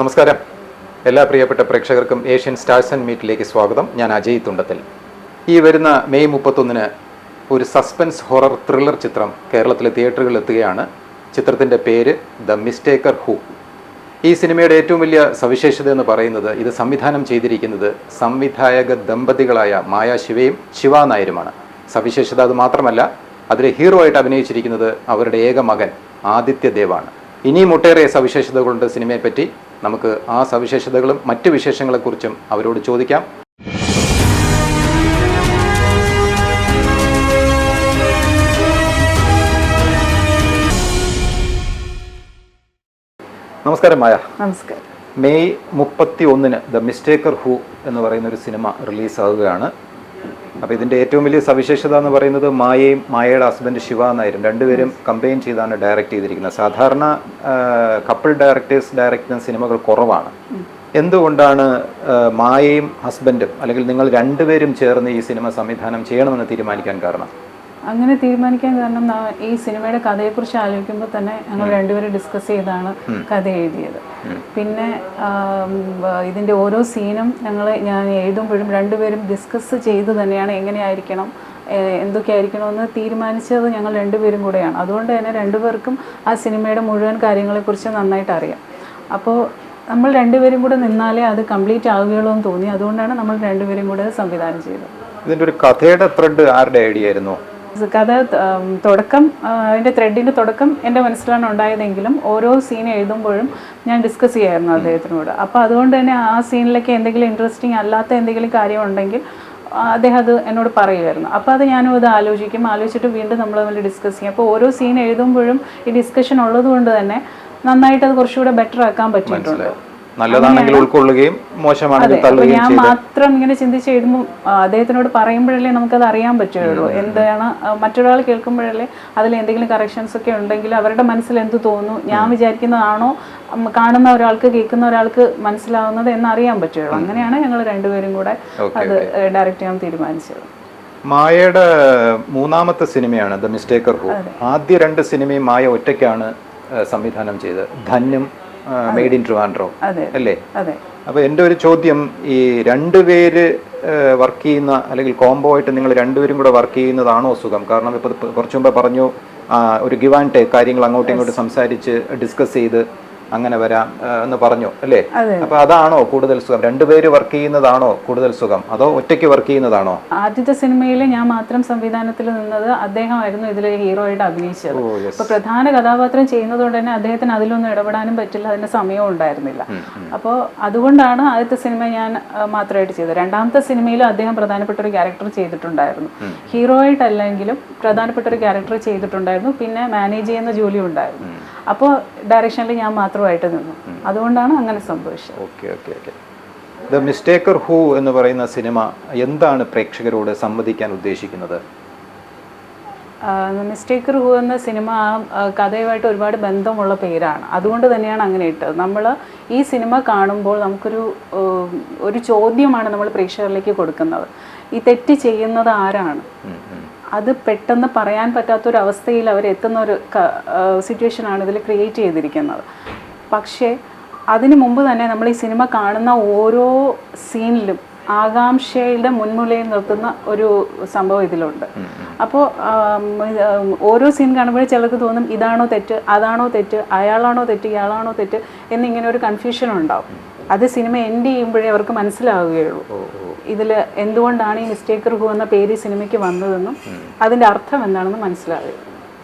നമസ്കാരം. എല്ലാ പ്രിയപ്പെട്ട പ്രേക്ഷകർക്കും ഏഷ്യൻ സ്റ്റാർസ് ആൻഡ് മീറ്റിലേക്ക് സ്വാഗതം. ഞാൻ അജയ് തുണ്ടത്തിൽ. ഈ വരുന്ന മെയ് മുപ്പത്തൊന്നിന് ഒരു സസ്പെൻസ് ഹൊറർ ത്രില്ലർ ചിത്രം കേരളത്തിലെ തിയേറ്ററുകളിൽ എത്തുകയാണ്. ചിത്രത്തിന്റെ പേര് ദ മിസ്റ്റേക്കർ ഹൂ. ഈ സിനിമയുടെ ഏറ്റവും വലിയ സവിശേഷത എന്ന് പറയുന്നത് ഇത് സംവിധാനം ചെയ്തിരിക്കുന്നത് സംവിധായക ദമ്പതികളായ മായ ശിവയും ശിവ നായരുമാണ്. സവിശേഷത അത് മാത്രമല്ല അതിലെ ഹീറോ ആയിട്ട് അഭിനയിച്ചിരിക്കുന്നത് അവരുടെ ഏക മകൻ ആദിത്യദേവാണ് ഇനിയും ഒട്ടേറെ സവിശേഷതകളുണ്ട് സിനിമയെപ്പറ്റി. നമുക്ക് ആ സവിശേഷതകളും മറ്റ് വിശേഷങ്ങളെക്കുറിച്ചും അവരോട് ചോദിക്കാം. നമസ്കാരം മായ. നമസ്കാരം. മെയ് മുപ്പത്തി ഒന്നിന് ദ മിസ്റ്റേക്കർ ഹു എന്ന് പറയുന്ന ഒരു സിനിമ റിലീസാവുകയാണ്. അപ്പോൾ ഇതിന്റെ ഏറ്റവും വലിയ സവിശേഷത എന്ന് പറയുന്നത് മായയും മായയുടെ ഹസ്ബൻഡ് ശിവ എന്നായിരുന്നു. രണ്ടുപേരും കമ്പയിൻ ചെയ്താണ് ഡയറക്റ്റ് ചെയ്തിരിക്കുന്നത്. സാധാരണ കപ്പിൾ ഡയറക്ടേഴ്സ് ഡയറക്റ്റ് ചെയ്യുന്ന സിനിമകൾ കുറവാണ്. എന്തുകൊണ്ടാണ് മായയും ഹസ്ബൻഡും അല്ലെങ്കിൽ നിങ്ങൾ രണ്ടുപേരും ചേർന്ന് ഈ സിനിമ സംവിധാനം ചെയ്യണമെന്ന് തീരുമാനിക്കാൻ കാരണം? അങ്ങനെ തീരുമാനിക്കാൻ കാരണം ഈ സിനിമയുടെ കഥയെക്കുറിച്ച് ആലോചിക്കുമ്പോൾ തന്നെ ഞങ്ങൾ രണ്ടുപേരും ഡിസ്കസ് ചെയ്താണ് കഥ എഴുതിയത്. പിന്നെ ഇതിന്റെ ഓരോ സീനും ഞങ്ങൾ ഞാൻ എഴുതുമ്പോഴും രണ്ടുപേരും ഡിസ്കസ് ചെയ്ത് തന്നെയാണ് എങ്ങനെയായിരിക്കണം എന്തൊക്കെയായിരിക്കണമെന്ന് തീരുമാനിച്ചത് ഞങ്ങൾ രണ്ടുപേരും കൂടെയാണ്. അതുകൊണ്ട് തന്നെ രണ്ടുപേർക്കും ആ സിനിമയുടെ മുഴുവൻ കാര്യങ്ങളെക്കുറിച്ച് നന്നായിട്ട് അറിയാം. അപ്പോൾ നമ്മൾ രണ്ടുപേരും കൂടെ നിന്നാലേ അത് കംപ്ലീറ്റ് ആവുകയുള്ളൂ എന്ന് തോന്നി. അതുകൊണ്ടാണ് നമ്മൾ രണ്ടുപേരും കൂടെ സംവിധാനം ചെയ്തത്. ഇതിന്റെ ഒരു കഥയുടെ ത്രെഡ് ആരുടെ ഐഡിയ ആയിരുന്നു? കഥ തുടക്കം എന്റെ ത്രെഡിന്റെ തുടക്കം എന്റെ മനസ്സിലാണ് ഉണ്ടായതെങ്കിലും ഓരോ സീൻ എഴുതുമ്പോഴും ഞാൻ ഡിസ്കസ് ചെയ്യായിരുന്നു അദ്ദേഹത്തിനോട്. അപ്പോൾ അതുകൊണ്ട് തന്നെ ആ സീനിലേക്ക് എന്തെങ്കിലും ഇൻട്രസ്റ്റിംഗ് അല്ലാത്ത എന്തെങ്കിലും കാര്യം ഉണ്ടെങ്കിൽ അദ്ദേഹം അത് എന്നോട് പറയുമായിരുന്നു. അപ്പോൾ അത് ഞാനും അത് ആലോചിക്കും. ആലോചിച്ചിട്ട് വീണ്ടും നമ്മൾ തമ്മിൽ ഡിസ്കസ് ചെയ്യും. അപ്പോൾ ഓരോ സീൻ എഴുതുമ്പോഴും ഈ ഡിസ്കഷൻ ഉള്ളത് കൊണ്ട് തന്നെ നന്നായിട്ട് അത് കുറച്ചുകൂടെ ബെറ്റർ ആക്കാൻ പറ്റിയിട്ടുണ്ട്. നല്ലതാണെങ്കിൽ ഉൾക്കൊള്ളുകയും മോശമാണെങ്കിൽ തള്ളുകയും ഞാൻ മാത്രം ഇങ്ങനെ ചിന്തിച്ച് എഴുതുമ്പോൾ അദ്ദേഹത്തിനോട് പറയുമ്പോഴല്ലേ നമുക്കത് അറിയാൻ പറ്റുള്ളൂ. എന്താണ് മറ്റൊരാൾ കേൾക്കുമ്പോഴല്ലേ അതിൽ എന്തെങ്കിലും കറക്ഷൻസ് ഒക്കെ ഉണ്ടെങ്കിൽ അവരുടെ മനസ്സിൽ എന്ത് തോന്നുന്നു? ഞാൻ വിചാരിക്കുന്നതാണോ? കാണുന്ന ഒരാൾക്ക് കേൾക്കുന്ന ഒരാൾക്ക് മനസ്സിലാവുന്നത് എന്ന് അറിയാൻ പറ്റുള്ളൂ അങ്ങനെയാണ് ഞങ്ങൾ രണ്ടുപേരും കൂടെ അത് ഡയറക്റ്റ് ചെയ്യാൻ തീരുമാനിച്ചത്. മായയുടെ മൂന്നാമത്തെ സിനിമയാണ് ദ മിസ്റ്റേക്കർ ഹൂ. ആദ്യ രണ്ട് സിനിമയും മായ ഒറ്റയ്ക്കാണ് സംവിധാനം ചെയ്തത്. ധന്യം മെയ്ഡ് ഇൻ ട്രിവാൻഡ്രോ അല്ലേ? അതെ. അപ്പോൾ എന്റെ ഒരു ചോദ്യം ഈ രണ്ടുപേര് വർക്ക് ചെയ്യുന്ന അല്ലെങ്കിൽ കോംബോ ആയിട്ട് നിങ്ങൾ രണ്ടുപേരും കൂടെ വർക്ക് ചെയ്യുന്നതാണോ സുഖം? കാരണം ഇപ്പൊ കുറച്ചു മുമ്പ് പറഞ്ഞു ഒരു ഗിവ് ആൻഡ് ടേക്ക് കാര്യങ്ങൾ അങ്ങോട്ടും ഇങ്ങോട്ടും സംസാരിച്ച് ഡിസ്കസ് ചെയ്ത് അങ്ങനെ വരാം എന്ന് പറഞ്ഞു അല്ലേ? അപ്പൊ അതാണോ കൂടുതൽ സുഖം? രണ്ടുപേര് വർക്ക് ചെയ്യുന്നതാണോ കൂടുതൽ സുഖം? അതോ ഒറ്റയ്ക്ക് വർക്ക് ചെയ്യുന്നതാണോ? ആദ്യത്തെ സിനിമയിൽ ഞാൻ മാത്രം സംവിധാനത്തിൽ നിന്നത് അദ്ദേഹമായിരുന്നു ഇതിലെ ഹീറോ ആയിട്ട് അഭിനയിച്ചത് അപ്പൊ പ്രധാന കഥാപാത്രം ചെയ്യുന്നതുകൊണ്ട് തന്നെ അദ്ദേഹത്തിന് അതിലൊന്നും ഇടപെടാനും പറ്റില്ല അതിന്റെ സമയവും ഉണ്ടായിരുന്നില്ല. അപ്പോൾ അതുകൊണ്ടാണ് ആദ്യത്തെ സിനിമ ഞാൻ മാത്രമായിട്ട് ചെയ്തത്. രണ്ടാമത്തെ സിനിമയിൽ അദ്ദേഹം പ്രധാനപ്പെട്ട ഒരു ക്യാരക്ടർ ചെയ്തിട്ടുണ്ടായിരുന്നു. ഹീറോ ആയിട്ടല്ലെങ്കിലും പ്രധാനപ്പെട്ട ഒരു ക്യാരക്ടർ ചെയ്തിട്ടുണ്ടായിരുന്നു. പിന്നെ മാനേജ് ചെയ്യുന്ന ജോലി ഉണ്ടായിരുന്നു അപ്പോൾ ഡയറക്ഷനിൽ ഞാൻ മാത്രമായിട്ട് നിന്നു. അതുകൊണ്ടാണ് അങ്ങനെ സംഭവിച്ചത്. Okay okay okay. The mistaker who എന്ന് പറയുന്ന സിനിമ എന്താണ് പ്രേക്ഷകരോട് സംവദിക്കാൻ ഉദ്ദേശിക്കുന്നത്? മിസ്റ്റേക്കർ ഹൂ എന്ന സിനിമ കഥയുമായിട്ട് ഒരുപാട് ബന്ധമുള്ള പേരാണ്. അതുകൊണ്ട് തന്നെയാണ് അങ്ങനെ ഇട്ടത്. നമ്മൾ ഈ സിനിമ കാണുമ്പോൾ നമുക്കൊരു ഒരു ചോദ്യമാണ് നമ്മൾ പ്രേക്ഷകരിലേക്ക് കൊടുക്കുന്നത്. ഈ തെറ്റ് ചെയ്യുന്നത് ആരാണ്. അത് പെട്ടെന്ന് പറയാൻ പറ്റാത്തൊരവസ്ഥയിൽ അവർ എത്തുന്ന ഒരു സിറ്റുവേഷനാണ് ഇതിൽ ക്രിയേറ്റ് ചെയ്തിരിക്കുന്നത്. പക്ഷേ അതിന് മുമ്പ് തന്നെ നമ്മൾ ഈ സിനിമ കാണുന്ന ഓരോ സീനിലും ആകാംക്ഷയുടെ മുൻമുലയിൽ നിർത്തുന്ന ഒരു സംഭവം ഇതിലുണ്ട്. അപ്പോൾ ഓരോ സീൻ കാണുമ്പോഴേ ചിലർക്ക് തോന്നും ഇതാണോ തെറ്റ് അതാണോ തെറ്റ് അയാളാണോ തെറ്റ് ഇയാളാണോ തെറ്റ് എന്നിങ്ങനെ ഒരു കൺഫ്യൂഷൻ ഉണ്ടാവും. അത് സിനിമ എൻഡ് ചെയ്യുമ്പോഴേ അവർക്ക് മനസ്സിലാവുകയുള്ളൂ. ഇതിൽ എന്തുകൊണ്ടാണ് ഈ മിസ്റ്റേക്ക് ഹു എന്ന പേര് സിനിമയ്ക്ക് വന്നതെന്നും അതിന്റെ അർത്ഥം എന്താണെന്ന് മനസ്സിലാവുക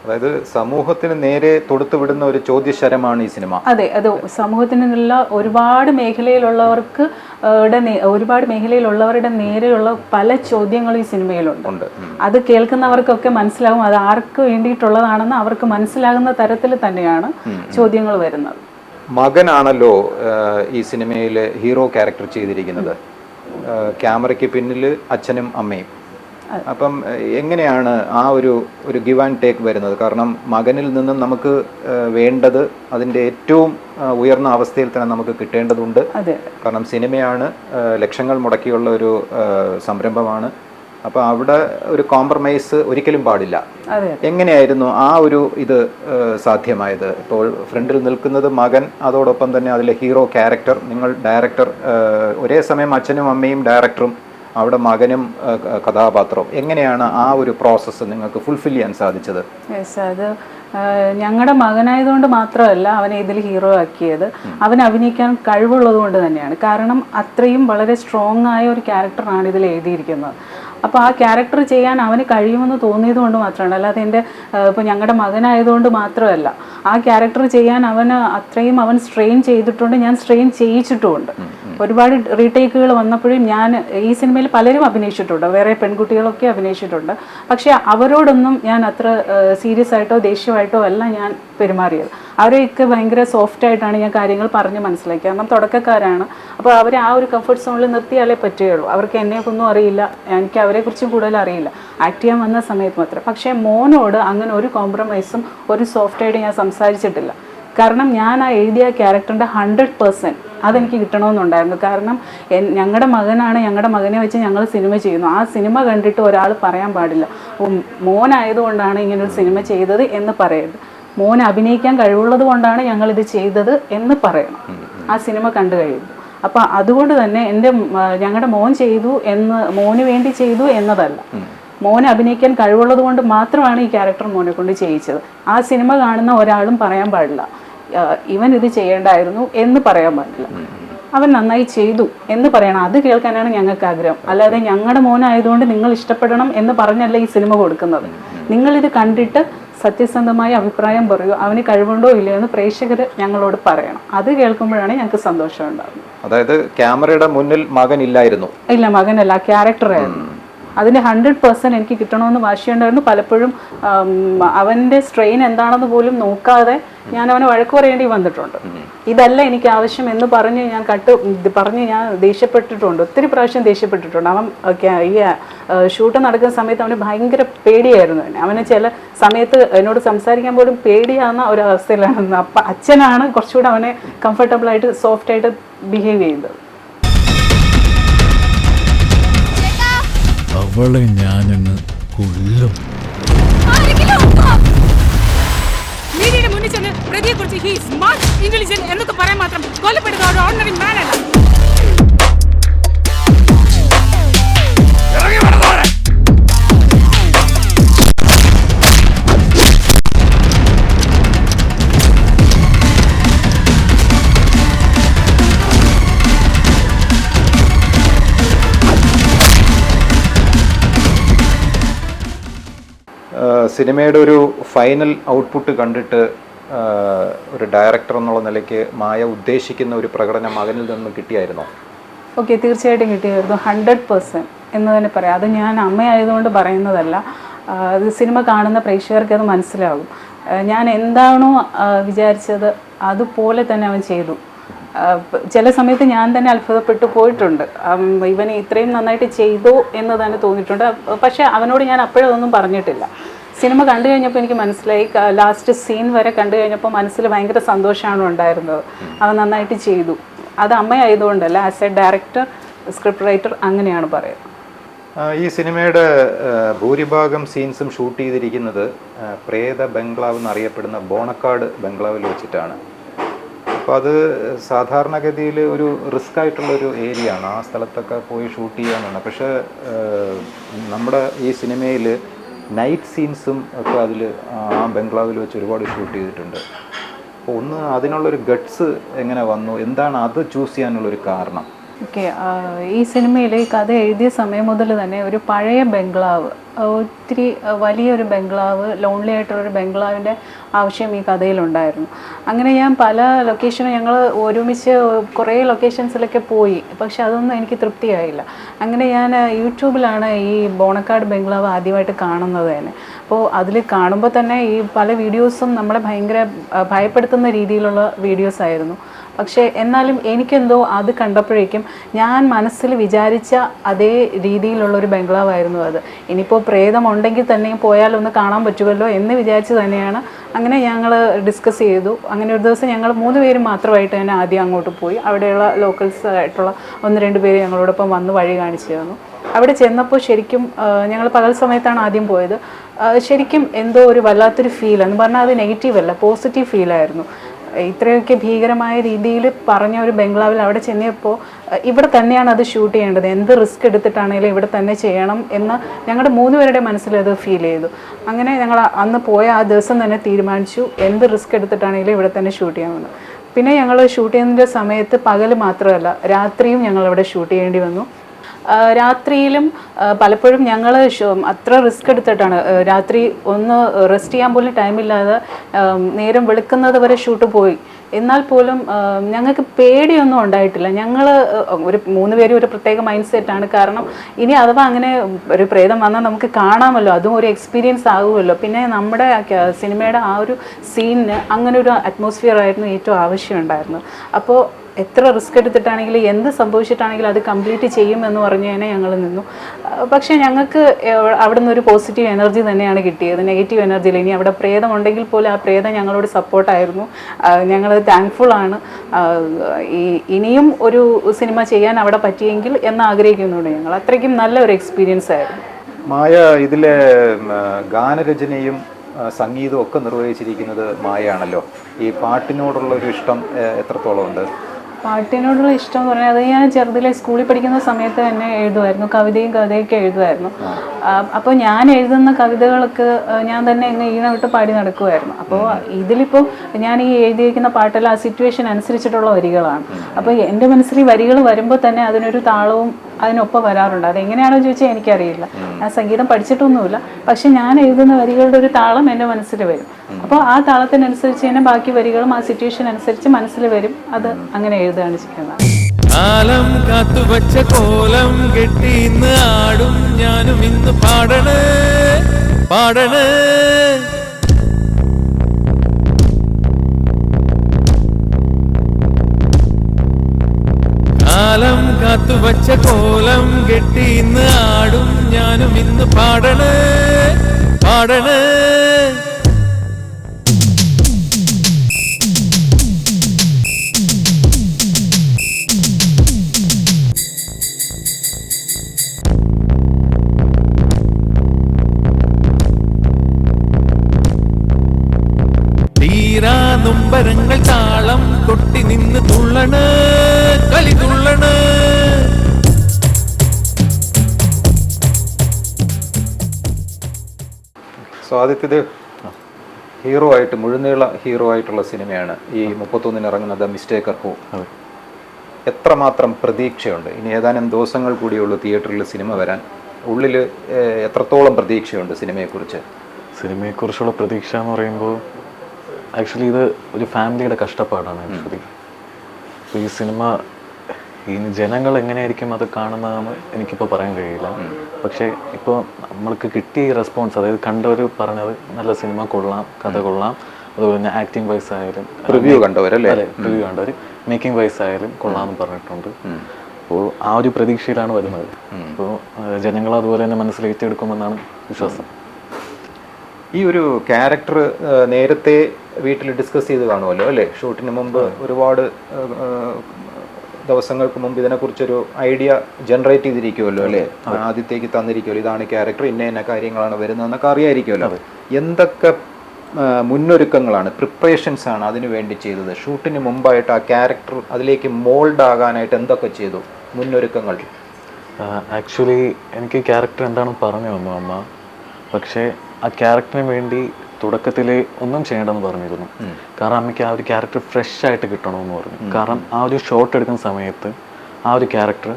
അതായത് സമൂഹത്തിന് നേരെ തൊടുത്തു വിടുന്ന ഒരു ചോദ്യശരമാണ് ഈ സിനിമ. അതെ അത് സമൂഹത്തിനുള്ള ഒരുപാട് മേഖലയിലുള്ളവർക്ക് ഒരുപാട് മേഖലയിലുള്ളവരുടെ നേരെയുള്ള പല ചോദ്യങ്ങളും ഈ സിനിമയിലുണ്ട്. അത് കേൾക്കുന്നവർക്കൊക്കെ മനസ്സിലാവും അത് ആർക്ക് വേണ്ടിയിട്ടുള്ളതാണെന്ന് അവർക്ക് മനസ്സിലാകുന്ന തരത്തിൽ തന്നെയാണ് ചോദ്യങ്ങൾ വരുന്നത്. മകനാണല്ലോ ഈ സിനിമയിൽ ഹീറോ ക്യാരക്ടർ ചെയ്തിരിക്കുന്നത്. ക്യാമറയ്ക്ക് പിന്നിൽ അച്ഛനും അമ്മയും. അപ്പം എങ്ങനെയാണ് ആ ഒരു ഒരു ഗിവ് ആൻഡ് ടേക്ക് വരുന്നത്? കാരണം മകനിൽ നിന്നും നമുക്ക് വേണ്ടത് അതിന്റെ ഏറ്റവും ഉയർന്ന അവസ്ഥയിൽ തന്നെ നമുക്ക് കിട്ടേണ്ടതുണ്ട്. കാരണം സിനിമയാണ് ലക്ഷങ്ങൾ മുടക്കിയുള്ള ഒരു സംരംഭമാണ്. അപ്പോൾ അവിടെ ഒരു കോംപ്രമൈസ് ഒരിക്കലും പാടില്ല. എങ്ങനെയായിരുന്നു ആ ഒരു ഇത് സാധ്യമായത്? ഇപ്പോൾ ഫ്രണ്ടിൽ നിൽക്കുന്നത് മകൻ അതോടൊപ്പം തന്നെ അതിലെ ഹീറോ ക്യാരക്ടർ നിങ്ങൾ ഡയറക്ടർ ഒരേ സമയം അച്ഛനും അമ്മയും ഡയറക്ടറും അവിടെ മകനും കഥാപാത്രവും. എങ്ങനെയാണ് ആ ഒരു പ്രോസസ്സ് നിങ്ങൾക്ക് ഫുൾഫിൽ ചെയ്യാൻ സാധിച്ചത്? അത് ഞങ്ങളുടെ മകനായതുകൊണ്ട് മാത്രമല്ല അവനെ ഇതിൽ ഹീറോ ആക്കിയത്. അവൻ അഭിനയിക്കാൻ കഴിവുള്ളത് കൊണ്ട് തന്നെയാണ്. കാരണം അത്രയും വളരെ സ്ട്രോങ് ആയ ഒരു ക്യാരക്ടറാണ് ഇതിൽ എഴുതിയിരിക്കുന്നത്. അപ്പോൾ ആ ക്യാരക്ടർ ചെയ്യാൻ അവന് കഴിയുമെന്ന് തോന്നിയത് കൊണ്ട് മാത്രമാണ്. അല്ലാതെ എന്റെ ഇപ്പോൾ ഞങ്ങളുടെ മകനായതുകൊണ്ട് മാത്രമല്ല ആ ക്യാരക്ടർ ചെയ്യാൻ അവന് അത്രയും അവൻ സ്ട്രെയിൻ ചെയ്തിട്ടുണ്ട് ഞാൻ സ്ട്രെയിൻ ചെയ്യിച്ചിട്ടുമുണ്ട്. ഒരുപാട് റീടേക്കുകൾ വന്നപ്പോഴും ഞാൻ ഈ സിനിമയിൽ പലരും അഭിനയിച്ചിട്ടുണ്ട്. വേറെ പെൺകുട്ടികളൊക്കെ അഭിനയിച്ചിട്ടുണ്ട്. പക്ഷേ അവരോടൊന്നും ഞാൻ അത്ര സീരിയസ് ആയിട്ടോ ദേഷ്യമായിട്ടോ അല്ല ഞാൻ പെരുമാറിയത്. അവരെയൊക്കെ ഭയങ്കര സോഫ്റ്റ് ആയിട്ടാണ് ഞാൻ കാര്യങ്ങൾ പറഞ്ഞ് മനസ്സിലാക്കി കാരണം തുടക്കക്കാരാണ്. അപ്പോൾ അവരെ ആ ഒരു കംഫർട്ട് സോണിൽ നിർത്തിയാലേ പറ്റുകയുള്ളൂ. അവർക്ക് എന്നെക്കൊന്നും അറിയില്ല. എനിക്ക് അവരെക്കുറിച്ച് കൂടുതൽ അറിയില്ല. ആക്ട് ചെയ്യാൻ വന്ന സമയത്ത് മാത്രം. പക്ഷേ മോനോട് അങ്ങനെ ഒരു കോംപ്രമൈസും ഒരു സോഫ്റ്റ് ആയിട്ട് ഞാൻ സംസാരിച്ചിട്ടില്ല. കാരണം ഞാൻ ആ എഴുതിയ ക്യാരക്ടറിന്റെ ഹൺഡ്രഡ് പേഴ്സന്റ് അതെനിക്ക് കിട്ടണമെന്നുണ്ടായിരുന്നു. കാരണം ഞങ്ങളുടെ മകനാണ് ഞങ്ങളുടെ മകനെ വെച്ച് ഞങ്ങൾ സിനിമ ചെയ്യുന്നു. ആ സിനിമ കണ്ടിട്ട് ഒരാൾ പറയാൻ പാടില്ല. മോനായതുകൊണ്ടാണ് ഇങ്ങനൊരു സിനിമ ചെയ്തത് എന്ന് പറയരുത്. മോൻ അഭിനയിക്കാൻ കഴിവുള്ളത് കൊണ്ടാണ് ഞങ്ങളിത് ചെയ്തത് എന്ന് പറയണം. ആ സിനിമ കണ്ടു കഴിയുമ്പോൾ. അപ്പം അതുകൊണ്ട് തന്നെ എന്റെ ഞങ്ങളുടെ മോൻ ചെയ്തു എന്ന് മോന് വേണ്ടി ചെയ്തു എന്നതല്ല. മോൻ അഭിനയിക്കാൻ കഴിവുള്ളത് കൊണ്ട് മാത്രമാണ് ഈ ക്യാരക്ടർ മോനെ കൊണ്ട് ചെയ്യിച്ചത്. ആ സിനിമ കാണുന്ന ഒരാളും പറയാൻ പാടില്ല. ഇവൻ ഇത് ചെയ്യേണ്ടായിരുന്നു എന്ന് പറയാൻ പാടില്ല. അവൻ നന്നായി ചെയ്തു എന്ന് പറയണം. അത് കേൾക്കാനാണ് ഞങ്ങൾക്ക് ആഗ്രഹം. അല്ലാതെ ഞങ്ങളുടെ മോനായതുകൊണ്ട് നിങ്ങൾ ഇഷ്ടപ്പെടണം എന്ന് പറഞ്ഞല്ല ഈ സിനിമ കൊടുക്കുന്നത്. നിങ്ങളിത് കണ്ടിട്ട് സത്യസന്ധമായ അഭിപ്രായം പറയൂ അവന് കഴിവുണ്ടോ ഇല്ലയോ എന്ന് പ്രേക്ഷകർ ഞങ്ങളോട് പറയണം. അത് കേൾക്കുമ്പോഴാണ് ഞങ്ങൾക്ക് സന്തോഷം ഉണ്ടാകുന്നത് അതായത് ക്യാമറയുടെ മുന്നിൽ മകൻ ഇല്ലായിരുന്നു. ഇല്ല മകനല്ല ക്യാരക്ടറായിരുന്നു. അതിന് ഹൺഡ്രഡ് പെർസെന്റ് എനിക്ക് കിട്ടണമെന്ന് വാശിയുണ്ടായിരുന്നു. പലപ്പോഴും അവന്റെ സ്ട്രെയിൻ എന്താണെന്ന് പോലും നോക്കാതെ ഞാൻ അവനെ വഴക്ക് പറയേണ്ടി വന്നിട്ടുണ്ട്. ഇതല്ല എനിക്ക് ആവശ്യം എന്ന് പറഞ്ഞ് ഞാൻ കട്ട് പറഞ്ഞ് ഞാൻ ദേഷ്യപ്പെട്ടിട്ടുണ്ട്. ഒത്തിരി പ്രാവശ്യം ദേഷ്യപ്പെട്ടിട്ടുണ്ട്. അവൻ ഈ ഷൂട്ട് നടക്കുന്ന സമയത്ത് അവന് ഭയങ്കര പേടിയായിരുന്നു അവനെ അവന് ചില സമയത്ത് എന്നോട് സംസാരിക്കാൻ പോലും പേടിയാവുന്ന ഒരു അവസ്ഥയിലാണ്. അപ്പം അച്ഛനാണ് കുറച്ചുകൂടെ അവനെ കംഫർട്ടബിളായിട്ട് സോഫ്റ്റായിട്ട് ബിഹേവ് ചെയ്യുന്നത്. അവളെ ഞാനങ്ങ് കൊല്ലും. മീഡിയയുടെ മുന്നിൽ ചെന്ന് പ്രതിയെ കുറിച്ച് ഹി സ്മാർട്ട് ഇന്റലിജന്റ് എന്നൊക്കെ പറയാൻ മാത്രം കൊല്ലപ്പെടുന്ന ഒരു ഓർഡിനറി മാൻ സിനിമയുടെ ഒരു ഫൈനൽ ഔട്ട്പുട്ട് കണ്ടിട്ട് ഒരു ഡയറക്ടർ എന്നുള്ള നിലയ്ക്ക് മായ ഉദ്ദേശിക്കുന്ന ഒരു പ്രകടനം മകനിൽ നിന്ന് കിട്ടിയായിരുന്നോ? ഓക്കെ തീർച്ചയായിട്ടും കിട്ടിയായിരുന്നു. ഹൺഡ്രഡ് പേഴ്സന്റ് എന്ന് തന്നെ പറയാം. അത് ഞാൻ അമ്മയായതുകൊണ്ട് പറയുന്നതല്ല. അത് സിനിമ കാണുന്ന പ്രേക്ഷകർക്ക് അത് മനസ്സിലാകും. ഞാൻ എന്താണോ വിചാരിച്ചത് അതുപോലെ തന്നെ അവൻ ചെയ്തു. ചില സമയത്ത് ഞാൻ തന്നെ അത്ഭുതപ്പെട്ടു പോയിട്ടുണ്ട്. ഇവൻ ഇത്രയും നന്നായിട്ട് ചെയ്തു എന്ന് തന്നെ തോന്നിയിട്ടുണ്ട്. പക്ഷേ അവനോട് ഞാൻ അപ്പോഴതൊന്നും പറഞ്ഞിട്ടില്ല. സിനിമ കണ്ടു കഴിഞ്ഞപ്പോൾ എനിക്ക് മനസ്സിലായി ലാസ്റ്റ് സീൻ വരെ കണ്ടു കഴിഞ്ഞപ്പോൾ മനസ്സിൽ ഭയങ്കര സന്തോഷമാണ് ഉണ്ടായിരുന്നത്. അവൻ നന്നായിട്ട് ചെയ്തു. അത് അമ്മയായതുകൊണ്ടല്ല as a director script writer അങ്ങനെയാണ് പറയുന്നത്. ഈ സിനിമയുടെ ഭൂരിഭാഗം സീൻസും ഷൂട്ട് ചെയ്തിരിക്കുന്നത് പ്രേത ബംഗ്ലാവ് എന്നറിയപ്പെടുന്ന ബോണക്കാട് ബംഗ്ലാവിൽ വെച്ചിട്ടാണ്. അപ്പോൾ അത് സാധാരണഗതിയിൽ ഒരു റിസ്ക് ആയിട്ടുള്ള ഒരു ഏരിയ ആണ്. ആ സ്ഥലത്തൊക്കെ പോയി ഷൂട്ട് ചെയ്യാനാണ്. പക്ഷേ നമ്മുടെ ഈ സിനിമയിൽ നൈറ്റ് സീൻസും ഒക്കെ അതിൽ ആ ബംഗ്ലാവിൽ വെച്ച് ഒരുപാട് ഷൂട്ട് ചെയ്തിട്ടുണ്ട്. അപ്പോൾ ഒന്ന് അതിനുള്ളൊരു ഗട്ട്സ് എങ്ങനെ വന്നു? എന്താണ് അത് ചൂസ് ചെയ്യാനുള്ളൊരു കാരണം? ഓക്കെ ഈ സിനിമയിൽ ഈ കഥ എഴുതിയ സമയം മുതൽ തന്നെ ഒരു പഴയ ബംഗ്ലാവ് ഒത്തിരി വലിയൊരു ബംഗ്ലാവ് ലോൺലി ആയിട്ടുള്ളൊരു ബംഗ്ലാവിന്റെ ആവശ്യം ഈ കഥയിലുണ്ടായിരുന്നു. അങ്ങനെ ഞാൻ പല ലൊക്കേഷനും ഞങ്ങൾ ഒരുമിച്ച് കുറേ ലൊക്കേഷൻസിലൊക്കെ പോയി പക്ഷെ അതൊന്നും എനിക്ക് തൃപ്തിയായില്ല. അങ്ങനെ ഞാൻ യൂട്യൂബിലാണ് ഈ ബോണക്കാട് ബംഗ്ലാവ് ആദ്യമായിട്ട് കാണുന്നത് തന്നെ. അപ്പോൾ അതിൽ കാണുമ്പോൾ തന്നെ ഈ പല വീഡിയോസും നമ്മളെ ഭയങ്കര ഭയപ്പെടുത്തുന്ന രീതിയിലുള്ള വീഡിയോസ് ആയിരുന്നു. പക്ഷേ എന്നാലും എനിക്കെന്തോ അത് കണ്ടപ്പോഴേക്കും ഞാൻ മനസ്സിൽ വിചാരിച്ച അതേ രീതിയിലുള്ള ഒരു ബംഗ്ലാവായിരുന്നു അത്. ഇനിയിപ്പോൾ പ്രേതമുണ്ടെങ്കിൽ പോയാൽ ഒന്ന് കാണാൻ പറ്റുമല്ലോ എന്ന് വിചാരിച്ച് തന്നെയാണ് അങ്ങനെ ഞങ്ങൾ ഡിസ്കസ് ചെയ്തു. അങ്ങനെ ഒരു ദിവസം ഞങ്ങൾ മൂന്ന് പേര് മാത്രമായിട്ട് തന്നെ ആദ്യം അങ്ങോട്ട് പോയി. അവിടെയുള്ള ലോക്കൽസ് ആയിട്ടുള്ള ഒന്ന് രണ്ട് പേര് ഞങ്ങളോടൊപ്പം വന്ന് വഴി കാണിച്ചു തന്നു. അവിടെ ചെന്നപ്പോൾ ശരിക്കും ഞങ്ങൾ പകൽ സമയത്താണ് ആദ്യം പോയത്. ശരിക്കും എന്തോ ഒരു വല്ലാത്തൊരു ഫീൽ എന്ന് പറഞ്ഞാൽ അത് നെഗറ്റീവ് അല്ല പോസിറ്റീവ് ഫീലായിരുന്നു ഇത്രയൊക്കെ ഭീകരമായ രീതിയിൽ പറഞ്ഞ ഒരു ബംഗ്ലാവിൽ അവിടെ ചെന്നപ്പോൾ ഇവിടെ തന്നെയാണ് അത് ഷൂട്ട് ചെയ്യേണ്ടത്. എന്ത് റിസ്ക് എടുത്തിട്ടാണെങ്കിലും ഇവിടെ തന്നെ ചെയ്യണം എന്ന് ഞങ്ങളുടെ മൂന്ന് പേരുടെ മനസ്സിൽ അത് ഫീൽ ചെയ്തു. അങ്ങനെ ഞങ്ങൾ അന്ന് പോയ ആ ദിവസം തന്നെ തീരുമാനിച്ചു എന്ത് റിസ്ക് എടുത്തിട്ടാണെങ്കിലും ഇവിടെ തന്നെ ഷൂട്ട് ചെയ്യാമെന്ന്. പിന്നെ ഞങ്ങൾ ഷൂട്ട് ചെയ്യുന്നതിന്റെ സമയത്ത് പകൽ മാത്രമല്ല രാത്രിയും ഞങ്ങൾ അവിടെ ഷൂട്ട് ചെയ്യേണ്ടി വന്നു. രാത്രിയിലും പലപ്പോഴും ഞങ്ങൾ അത്ര റിസ്ക് എടുത്തിട്ടാണ്. രാത്രി ഒന്ന് റെസ്റ്റ് ചെയ്യാൻ പോലും ടൈമില്ലാതെ നേരം വെളുക്കുന്നത് വരെ ഷൂട്ട് പോയി. എന്നാൽ പോലും ഞങ്ങൾക്ക് പേടിയൊന്നും ഉണ്ടായിട്ടില്ല. ഞങ്ങൾ ഒരു മൂന്ന് പേരും ഒരു പ്രത്യേക മൈൻഡ് സെറ്റാണ് കാരണം ഇനി അഥവാ അങ്ങനെ ഒരു പ്രേതം വന്നാൽ നമുക്ക് കാണാമല്ലോ. അതും ഒരു എക്സ്പീരിയൻസ് ആകുമല്ലോ പിന്നെ നമ്മുടെ സിനിമയുടെ ആ ഒരു സീനിന് അങ്ങനെ ഒരു അറ്റ്മോസ്ഫിയർ ആയിരുന്നു ഏറ്റവും ആവശ്യമുണ്ടായിരുന്നു അപ്പോൾ എത്ര റിസ്ക് എടുത്തിട്ടാണെങ്കിലും എന്ത് സംഭവിച്ചിട്ടാണെങ്കിലും അത് കംപ്ലീറ്റ് ചെയ്യും എന്ന് പറഞ്ഞു തന്നെ ഞങ്ങൾ നിന്നു. പക്ഷേ ഞങ്ങൾക്ക് അവിടുന്ന് ഒരു പോസിറ്റീവ് എനർജി തന്നെയാണ് കിട്ടിയത്. നെഗറ്റീവ് എനർജിയിൽ ഇനി അവിടെ പ്രേതം ഉണ്ടെങ്കിൽ പോലും ആ പ്രേതം ഞങ്ങളോട് സപ്പോർട്ടായിരുന്നു ഞങ്ങൾ താങ്ക്ഫുൾ ആണ്. ഈ ഇനിയും ഒരു സിനിമ ചെയ്യാൻ അവിടെ പറ്റിയെങ്കിൽ എന്ന് ആഗ്രഹിക്കുന്നുണ്ട് ഞങ്ങൾ. അത്രയ്ക്കും നല്ല ഒരു എക്സ്പീരിയൻസ് ആയിരുന്നു. മായ ഇതിലെ ഗാനരചനയും സംഗീതമൊക്കെ നിർവഹിച്ചിരിക്കുന്നത് മായയാണല്ലോ. ഈ പാട്ടിനോടുള്ള ഒരു ഇഷ്ടം എത്രത്തോളം ഉണ്ട്? പാട്ടിനോടുള്ള ഇഷ്ടം എന്ന് പറഞ്ഞാൽ അത് ഞാൻ ചെറുതിലെ സ്കൂളിൽ പഠിക്കുന്ന സമയത്ത് തന്നെ എഴുതുമായിരുന്നു. കവിതയും കവിതയൊക്കെ എഴുതുമായിരുന്നു. അപ്പോൾ ഞാൻ എഴുതുന്ന കവിതകളൊക്കെ ഞാൻ തന്നെ അങ്ങ് ഈണമിട്ട് പാടി നടക്കുമായിരുന്നു. അപ്പോൾ ഇതിലിപ്പോൾ ഞാൻ ഈ എഴുതിയിരിക്കുന്ന പാട്ടെല്ലാം ആ സിറ്റുവേഷൻ അനുസരിച്ചിട്ടുള്ള വരികളാണ്. അപ്പോൾ എന്റെ മനസ്സിൽ ഈ വരികൾ വരുമ്പോൾ തന്നെ അതിനൊരു താളവും അതിനൊപ്പം വരാറുണ്ട്. അതെങ്ങനെയാണോ ചോദിച്ചാൽ എനിക്കറിയില്ല. ഞാൻ സംഗീതം പഠിച്ചിട്ടൊന്നുമില്ല. പക്ഷെ ഞാൻ എഴുതുന്ന വരികളുടെ ഒരു താളം എന്റെ മനസ്സിൽ വരും. അപ്പോൾ ആ താളത്തിനനുസരിച്ച് തന്നെ ബാക്കി വരികളും ആ സിറ്റുവേഷൻ അനുസരിച്ച് മനസ്സിൽ വരും. അത് അങ്ങനെ എഴുതുകയാണ് ചെയ്യുന്നത്. കാലം കാത്തുവച്ച കോലം കെട്ടി ഇന്ന് ആടും ഞാനും ഇന്ന് പാടണേ പാടണ്. ആയിട്ട് മുഴുനീള ഹീറോ ആയിട്ടുള്ള സിനിമയാണ്. ഈ മുപ്പത്തൊന്നിന് ഇറങ്ങുന്ന ദ മിസ്റ്റേക്കർ ഹൂ എത്രമാത്രം പ്രതീക്ഷയുണ്ട്? ഇനി ഏതാനും ദിവസങ്ങൾ കൂടിയുള്ളൂ തിയേറ്ററിൽ സിനിമ വരാൻ. ഉള്ളിൽ എത്രത്തോളം പ്രതീക്ഷയുണ്ട് സിനിമയെക്കുറിച്ച്? സിനിമയെക്കുറിച്ചുള്ള പ്രതീക്ഷ എന്ന് പറയുമ്പോൾ ആക്ച്വലി ഇത് ഒരു ഫാമിലിയുടെ കഷ്ടപ്പാടാണ് ആക്ച്വലി ഈ സിനിമ ഈ ജനങ്ങൾ എങ്ങനെയായിരിക്കും അത് കാണുന്നതെന്ന് എനിക്കിപ്പോൾ പറയാൻ കഴിയില്ല. പക്ഷേ ഇപ്പോൾ നമ്മൾക്ക് കിട്ടിയ ഈ റെസ്പോൺസ് അതായത് കണ്ടവർ പറഞ്ഞത് നല്ല സിനിമ കൊള്ളാം കഥ കൊള്ളാം അതുപോലെ തന്നെ ആക്ടിങ് വൈസ് ആയാലും റിവ്യൂ കണ്ടവരല്ലേ? അതെ റിവ്യൂ കണ്ടവർ മേക്കിംഗ് വൈസ് ആയാലും കൊള്ളാമെന്ന് പറഞ്ഞിട്ടുണ്ട്. അപ്പോൾ ആ ഒരു പ്രതീക്ഷയിലാണ് വരുന്നത്. അപ്പോൾ ജനങ്ങൾ അതുപോലെ തന്നെ മനസ്സിലേറ്റെടുക്കുമെന്നാണ് വിശ്വാസം. ഈ ഒരു ക്യാരക്ടർ നേരത്തെ വീട്ടിൽ ഡിസ്കസ് ചെയ്ത് കാണുമല്ലോ അല്ലേ? ഷൂട്ടിന് മുമ്പ് ഒരുപാട് ദിവസങ്ങൾക്ക് മുമ്പ് ഇതിനെക്കുറിച്ചൊരു ഐഡിയ ജനറേറ്റ് ചെയ്തിരിക്കുമല്ലോ അല്ലേ? ആദ്യത്തേക്ക് തന്നിരിക്കുമല്ലോ ഇതാണ് ക്യാരക്ടർ ഇന്ന ഇന്ന കാര്യങ്ങളാണ് വരുന്നതെന്നൊക്കെ അറിയായിരിക്കുമല്ലോ എന്തൊക്കെ മുന്നൊരുക്കങ്ങളാണ് പ്രിപ്പറേഷൻസ് ആണ് അതിനു വേണ്ടി ചെയ്തത്? ഷൂട്ടിന് മുമ്പായിട്ട് ആ ക്യാരക്ടർ അതിലേക്ക് മോൾഡ് ആകാനായിട്ട് എന്തൊക്കെ ചെയ്തു? മുന്നൊരുക്കങ്ങൾ. ആക്ച്വലി എനിക്ക് ക്യാരക്ടർ എന്താണെന്ന് പറഞ്ഞു തന്നു അമ്മ. പക്ഷേ ആ ക്യാരക്ടറിന് വേണ്ടി തുടക്കത്തിൽ ഒന്നും ചെയ്യേണ്ടെന്ന് പറഞ്ഞിരുന്നു. കാരണം അമ്മയ്ക്ക് ആ ഒരു ക്യാരക്ടർ ഫ്രഷ് ആയിട്ട് കിട്ടണമെന്ന് പറഞ്ഞു. കാരണം ആ ഒരു ഷോട്ട് എടുക്കുന്ന സമയത്ത് ആ ഒരു ക്യാരക്ടർ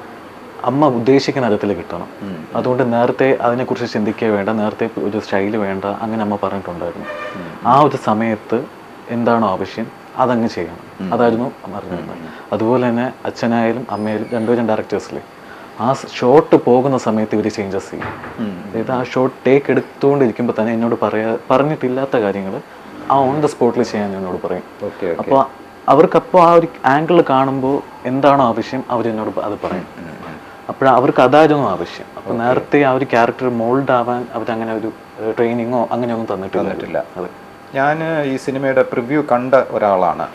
അമ്മ ഉദ്ദേശിക്കുന്ന തരത്തിൽ കിട്ടണം. അതുകൊണ്ട് നേരത്തെ അതിനെക്കുറിച്ച് ചിന്തിക്കുക വേണ്ട നേരത്തെ ഒരു സ്റ്റൈൽ വേണ്ട അങ്ങനെ അമ്മ പറഞ്ഞിട്ടുണ്ടായിരുന്നു. ആ ഒരു സമയത്ത് എന്താണോ ആവശ്യം അതങ്ങ് ചെയ്യണം. അതായിരുന്നു പറഞ്ഞിരുന്നത്. അതുപോലെ തന്നെ അച്ഛനായാലും അമ്മയായാലും രണ്ടുപേരും ഡയറക്ടേഴ്സിലെ ആ ഷോട്ട് പോകുന്ന സമയത്ത് ഇവർ ചേഞ്ചസ് ചെയ്യും. അതായത് ആ ഷോട്ട് ടേക്ക് എടുത്തുകൊണ്ടിരിക്കുമ്പോൾ തന്നെ എന്നോട് പറയാ പറഞ്ഞിട്ടില്ലാത്ത കാര്യങ്ങൾ ആ ഓൺ ദ സ്പോട്ടിൽ ചെയ്യാൻ എന്നോട് പറയും. അപ്പോൾ അവർക്കപ്പോൾ ആ ഒരു ആംഗിൾ കാണുമ്പോൾ എന്താണോ ആവശ്യം? അവർ എന്നോട് അത് പറയും. അപ്പോൾ അവർക്ക് അതായിരുന്നു ആവശ്യം. അപ്പോൾ നേരത്തെ ആ ഒരു ക്യാരക്ടർ മോൾഡ് ആവാൻ അവരങ്ങനെ ഒരു ട്രെയിനിങ്ങോ അങ്ങനെയൊന്നും തന്നിട്ടില്ല. ഞാൻ ഈ സിനിമയുടെ പ്രിവ്യൂ കണ്ട ഒരാളാണ്.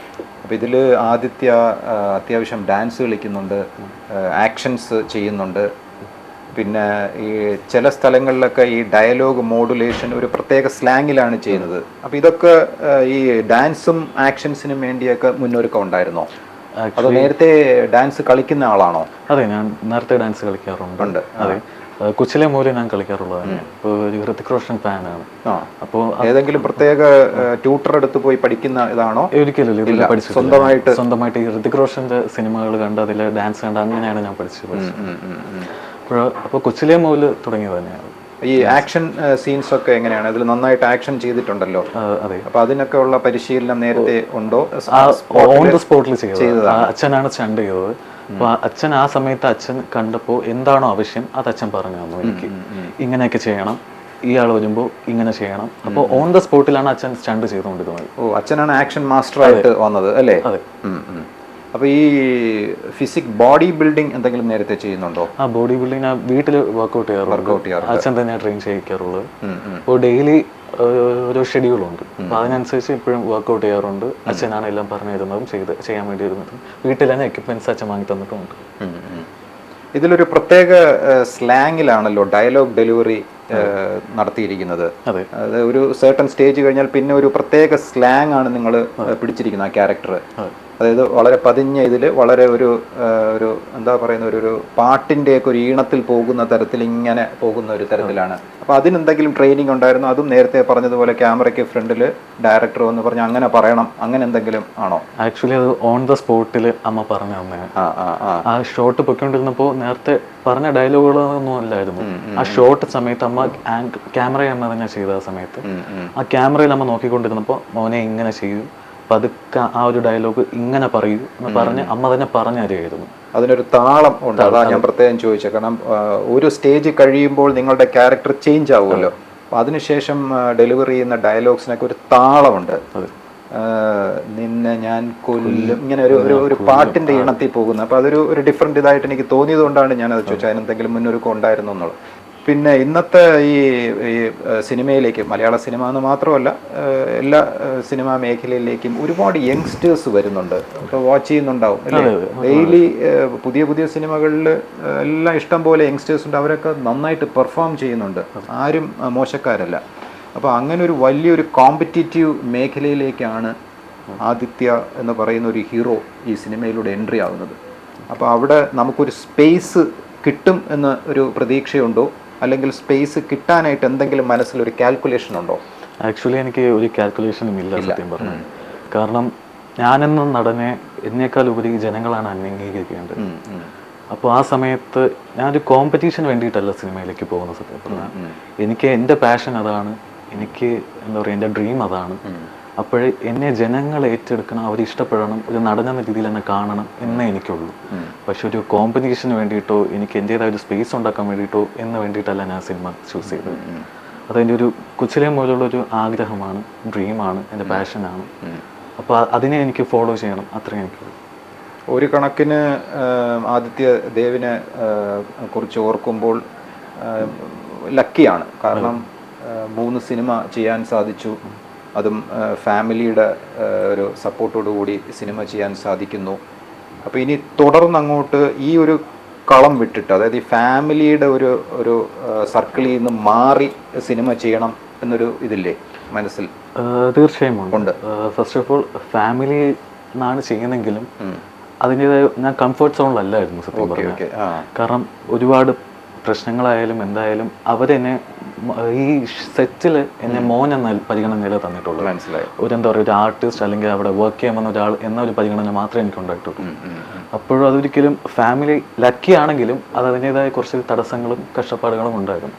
അപ്പോൾ ഇതിൽ ആദിത്യ അത്യാവശ്യം ഡാൻസ് കളിക്കുന്നുണ്ട് ആക്ഷൻസ് ചെയ്യുന്നുണ്ട്. പിന്നെ ഈ ചില സ്ഥലങ്ങളിലൊക്കെ ഈ ഡയലോഗ് മോഡുലേഷൻ ഒരു പ്രത്യേക സ്ലാങ്ങിലാണ് ചെയ്യുന്നത്. അപ്പോൾ ഇതൊക്കെ ഈ ഡാൻസും ആക്ഷൻസിനും വേണ്ടിയൊക്കെ മുന്നൊരുക്കം ഉണ്ടായിരുന്നോ? അതോ നേരത്തെ ഡാൻസ് കളിക്കുന്ന ആളാണോ? അതെ ഞാൻ നേരത്തെ ഡാൻസ് കളിക്കാറുണ്ട്. അതെ. കൊച്ചിലെ മൂലം ഞാൻ കളിക്കാറുള്ളത് ഇപ്പോൾ ഒരു ഹൃത്തിക് റോഷൻ ഫാനാണ്. അപ്പോൾ ഏതെങ്കിലും പ്രത്യേക ട്യൂട്ടർ എടുത്ത് പോയി പഠിക്കുന്ന ഇതാണോ? ഒരിക്കലും പഠിച്ചിട്ടില്ല. സ്വന്തമായിട്ട് സ്വന്തമായിട്ട് റോഷന്റെ സിനിമകൾ കണ്ട് അതിലെ ഡാൻസ് കണ്ട് അങ്ങനെയാണ് ഞാൻ പഠിച്ചത് അപ്പോൾ അപ്പോൾ കൊച്ചിലെ മൂൽ തുടങ്ങിയത് തന്നെയാണ്. ഈ ആക്ഷൻ സീൻസ് ഒക്കെ എങ്ങനെയാണ്? അതിൽ നന്നായിട്ട് ആക്ഷൻ ചെയ്തിട്ടുണ്ടല്ലോ. അതെ. അപ്പൊ അതിനൊക്കെ ഉള്ള പരിശീലനം നേരത്തെ ഉണ്ടോ? ഓൺ ദ സ്പോട്ടിൽ ചെയ്തത് അച്ഛനാണ് സ്റ്റണ്ട് ചെയ്തത്. അപ്പൊ അച്ഛൻ ആ സമയത്ത് അച്ഛൻ കണ്ടപ്പോൾ എന്താണോ ആവശ്യം അത് അച്ഛൻ പറഞ്ഞു തന്നു എനിക്ക്. ഇങ്ങനെയൊക്കെ ചെയ്യണം. ഇയാൾ വരുമ്പോൾ ഇങ്ങനെ ചെയ്യണം. അപ്പോൾ ഓൺ ദ സ്പോട്ടിലാണ് അച്ഛൻ സ്റ്റണ്ട് ചെയ്തുകൊണ്ടിരുന്നത്. ഓ അച്ഛനാണ് ആക്ഷൻ മാസ്റ്റർ ആയിട്ട് വന്നത് അല്ലേ? അതെ. ഉം, ഉം. അപ്പൊ ഈ ഫിസിക് ബോഡി ബിൽഡിംഗ് എന്തെങ്കിലും നേരത്തെ ചെയ്യുന്നുണ്ടോ ആ ബോഡി ബിൽഡിംഗ് ഞാൻ വീട്ടിൽ വർക്ക്ഔട്ട് ചെയ്യാറുള്ളത്. അച്ഛൻ തന്നെ ട്രെയിൻ ചെയ്യിക്കാറുള്ളത്. അപ്പോൾ ഡെയിലി ഒരു ഷെഡ്യൂളുണ്ട് അപ്പോൾ അതിനനുസരിച്ച് ഇപ്പോഴും വർക്ക്ഔട്ട് ചെയ്യാറുണ്ട് അച്ഛനാണ് എല്ലാം പറഞ്ഞു തരുന്നതും ചെയ്ത് ചെയ്യാൻ വേണ്ടി ഇരുന്നതും വീട്ടിൽ തന്നെ എക്യുപ്മെന്റ്സ് അച്ഛൻ വാങ്ങി തന്നിട്ടുമുണ്ട്. ഇതിലൊരു പ്രത്യേക സ്ലാങ്ങിലാണല്ലോ ഡയലോഗ് ഡെലിവറി നടത്തിയിരിക്കുന്നത്. അതെ. ഒരു സർട്ടൺ സ്റ്റേജ് കഴിഞ്ഞാൽ പിന്നെ ഒരു പ്രത്യേക സ്ലാങ് ആണ് നിങ്ങൾ പിടിച്ചിരിക്കുന്നത് ആ ക്യാരക്ടർ അതായത് വളരെ പതിഞ്ഞ ഇതിൽ വളരെ ഒരു ഒരു എന്താ പറയുന്ന ഒരു ഒരു പാട്ടിന്റെയൊക്കെ ഒരു ഈണത്തിൽ പോകുന്ന തരത്തിൽ ഇങ്ങനെ പോകുന്ന ഒരു തരത്തിലാണ്. അപ്പോൾ അതിനെന്തെങ്കിലും ട്രെയിനിങ് ഉണ്ടായിരുന്നു. അതും നേരത്തെ പറഞ്ഞതുപോലെ ക്യാമറയ്ക്ക് ഫ്രണ്ടിൽ ഡയറക്ടർ എന്ന് പറഞ്ഞ് അങ്ങനെ പറയണം അങ്ങനെ എന്തെങ്കിലും ആണോ? ആക്ച്വലി അത് ഓൺ ദ സ്പോട്ടിൽ അമ്മ പറഞ്ഞു തന്നെ ആ ഷോട്ട് പൊയ്ക്കൊണ്ടിരുന്നപ്പോൾ നേരത്തെ പറഞ്ഞ ഡയലോഗുകളൊന്നും അല്ലായിരുന്നു. ആ ഷോട്ട് സമയത്ത് അമ്മ ക്യാമറ അമ്മ തന്നെ ചെയ്ത ആ സമയത്ത്. ആ ക്യാമറയിൽ അമ്മ നോക്കിക്കൊണ്ടിരുന്നപ്പോൾ മോനെ ഇങ്ങനെ ചെയ്യൂ പതുക്കെ ആ ഒരു ഡയലോഗ് ഇങ്ങനെ പറയൂ എന്ന് പറഞ്ഞ് അമ്മ തന്നെ പറഞ്ഞു തരികയായിരുന്നു അതിനൊരു താളം ഉണ്ട് അതാ ഞാൻ പ്രത്യേകം ചോദിച്ചത് കാരണം ഒരു സ്റ്റേജ് കഴിയുമ്പോൾ നിങ്ങളുടെ ക്യാരക്ടർ ചേഞ്ച് ആവുമല്ലോ. അപ്പൊ അതിനുശേഷം ഡെലിവറി ചെയ്യുന്ന ഡയലോഗ്സിനൊക്കെ ഒരു താളമുണ്ട്. നിന്നെ ഞാൻ കൊല്ലും. ഇങ്ങനെ ഒരു ഒരു ഒരു പാട്ടിന്റെ ഇണത്തിൽ പോകുന്നത് അപ്പൊ അതൊരു ഒരു ഡിഫറെന്റ് ഇതായിട്ട് എനിക്ക് തോന്നിയത് കൊണ്ടാണ് ഞാൻ അത് ചോദിച്ചത് അതിനെന്തെങ്കിലും മുന്നൊരുക്കം ഉണ്ടായിരുന്നു എന്നുള്ളത്. പിന്നെ ഇന്നത്തെ ഈ ഈ സിനിമയിലേക്ക് മലയാള സിനിമ എന്ന് മാത്രമല്ല എല്ലാ സിനിമാ മേഖലയിലേക്കും ഒരുപാട് യങ്സ്റ്റേഴ്സ് വരുന്നുണ്ട്. ഇപ്പോൾ വാച്ച് ചെയ്യുന്നുണ്ടാവും ഡെയിലി പുതിയ പുതിയ സിനിമകളിൽ എല്ലാം ഇഷ്ടം പോലെ യങ്സ്റ്റേഴ്സ് ഉണ്ട്. അവരൊക്കെ നന്നായിട്ട് പെർഫോം ചെയ്യുന്നുണ്ട്. ആരും മോശക്കാരല്ല. അപ്പോൾ അങ്ങനെ ഒരു വലിയൊരു കോമ്പറ്റീറ്റീവ് മേഖലയിലേക്കാണ് ആദിത്യ എന്ന് പറയുന്ന ഒരു ഹീറോ ഈ സിനിമയിലൂടെ എൻട്രി ആകുന്നത് അപ്പോൾ അവിടെ നമുക്കൊരു സ്പേസ് കിട്ടും എന്ന ഒരു പ്രതീക്ഷയുണ്ടോ? അല്ലെങ്കിൽ സ്പേസ് കിട്ടാനായിട്ട് എന്തെങ്കിലും മനസ്സിൽ ഒരു കാൽക്കുലേഷൻ ഉണ്ടോ? ആക്ച്വലി എനിക്ക് ഒരു കാൽക്കുലേഷനും ഇല്ല സത്യം പറഞ്ഞു കാരണം ഞാനെന്ന നടനെ എന്നേക്കാൾ ഉപരി ജനങ്ങളാണ് അംഗീകരിക്കേണ്ടത് ഉം. അപ്പോൾ ആ സമയത്ത് ഞാനൊരു കോമ്പറ്റീഷൻ വേണ്ടിയിട്ടല്ല സിനിമയിലേക്ക് പോകുന്ന സത്യം പറഞ്ഞാൽ. എനിക്ക് എന്റെ പാഷൻ അതാണ്. എനിക്ക് എന്താ പറയുക എന്റെ ഡ്രീം അതാണ്. അപ്പോഴേ എന്നെ ജനങ്ങൾ ഏറ്റെടുക്കണം അവർ ഇഷ്ടപ്പെടണം ഒരു നടനെന്ന രീതിയിൽ എന്നെ കാണണം എന്നേ എനിക്കുള്ളൂ. പക്ഷെ ഒരു കോമ്പറ്റീഷന് വേണ്ടിയിട്ടോ എനിക്ക് എന്റെതായ ഒരു സ്പേസ് ഉണ്ടാക്കാൻ വേണ്ടിയിട്ടോ എന്ന് വേണ്ടിയിട്ടല്ല ഞാൻ സിനിമ ചൂസ് ചെയ്തത്. അതെന്റെ ഒരു കൊച്ചിലെ മുതലുള്ള ഒരു ആഗ്രഹമാണ് ഡ്രീമാണ് എന്റെ പാഷനാണ് അപ്പോൾ അതിനെ എനിക്ക് ഫോളോ ചെയ്യണം അത്രയും എനിക്കുള്ളൂ. ഒരു കണക്കിന് ആദിത്യ ദേവിനെ കുറിച്ച് ഓർക്കുമ്പോൾ ലക്കിയാണ് കാരണം മൂന്ന് സിനിമ ചെയ്യാൻ സാധിച്ചു. അതും ഫാമിലിയുടെ ഒരു സപ്പോർട്ടോടു കൂടി സിനിമ ചെയ്യാൻ സാധിക്കുന്നു. അപ്പോൾ ഇനി തുടർന്ന് അങ്ങോട്ട് ഈ ഒരു കളം വിട്ടിട്ട് അതായത് ഈ ഫാമിലിയുടെ ഒരു ഒരു സർക്കിളിൽ നിന്ന് മാറി സിനിമ ചെയ്യണം എന്നൊരു ഇതില്ലേ മനസ്സിൽ? തീർച്ചയായും ഉണ്ട്. ഫസ്റ്റ് ഓഫ് ഓൾ ഫാമിലി എന്നാണ് ചെയ്യുന്നെങ്കിലും അതിന്റെതായ ഞാൻ കംഫർട്ട് സോണിലല്ലായിരുന്നു സത്യം പറഞ്ഞാൽ. കാരണം ഒരുപാട് പ്രശ്നങ്ങളായാലും എന്തായാലും അവരെന്നെ ഈ സെറ്റിൽ എന്നെ മോൻ എന്ന പരിഗണനയില തന്നിട്ടുള്ളൂ. മനസ്സിലായി. ഒരു എന്താ പറയുക ഒരു ആർട്ടിസ്റ്റ് അല്ലെങ്കിൽ അവിടെ വർക്ക് ചെയ്യാൻ വന്ന ഒരാൾ എന്ന ഒരു പരിഗണന മാത്രമേ എനിക്ക് ഉണ്ടായിട്ടുള്ളൂ. അപ്പോഴും അതൊരിക്കലും ഫാമിലി ലക്കി ആണെങ്കിലും അത് അതിന്റെതായ കുറച്ച് തടസ്സങ്ങളും കഷ്ടപ്പാടുകളും ഉണ്ടായിരുന്നു.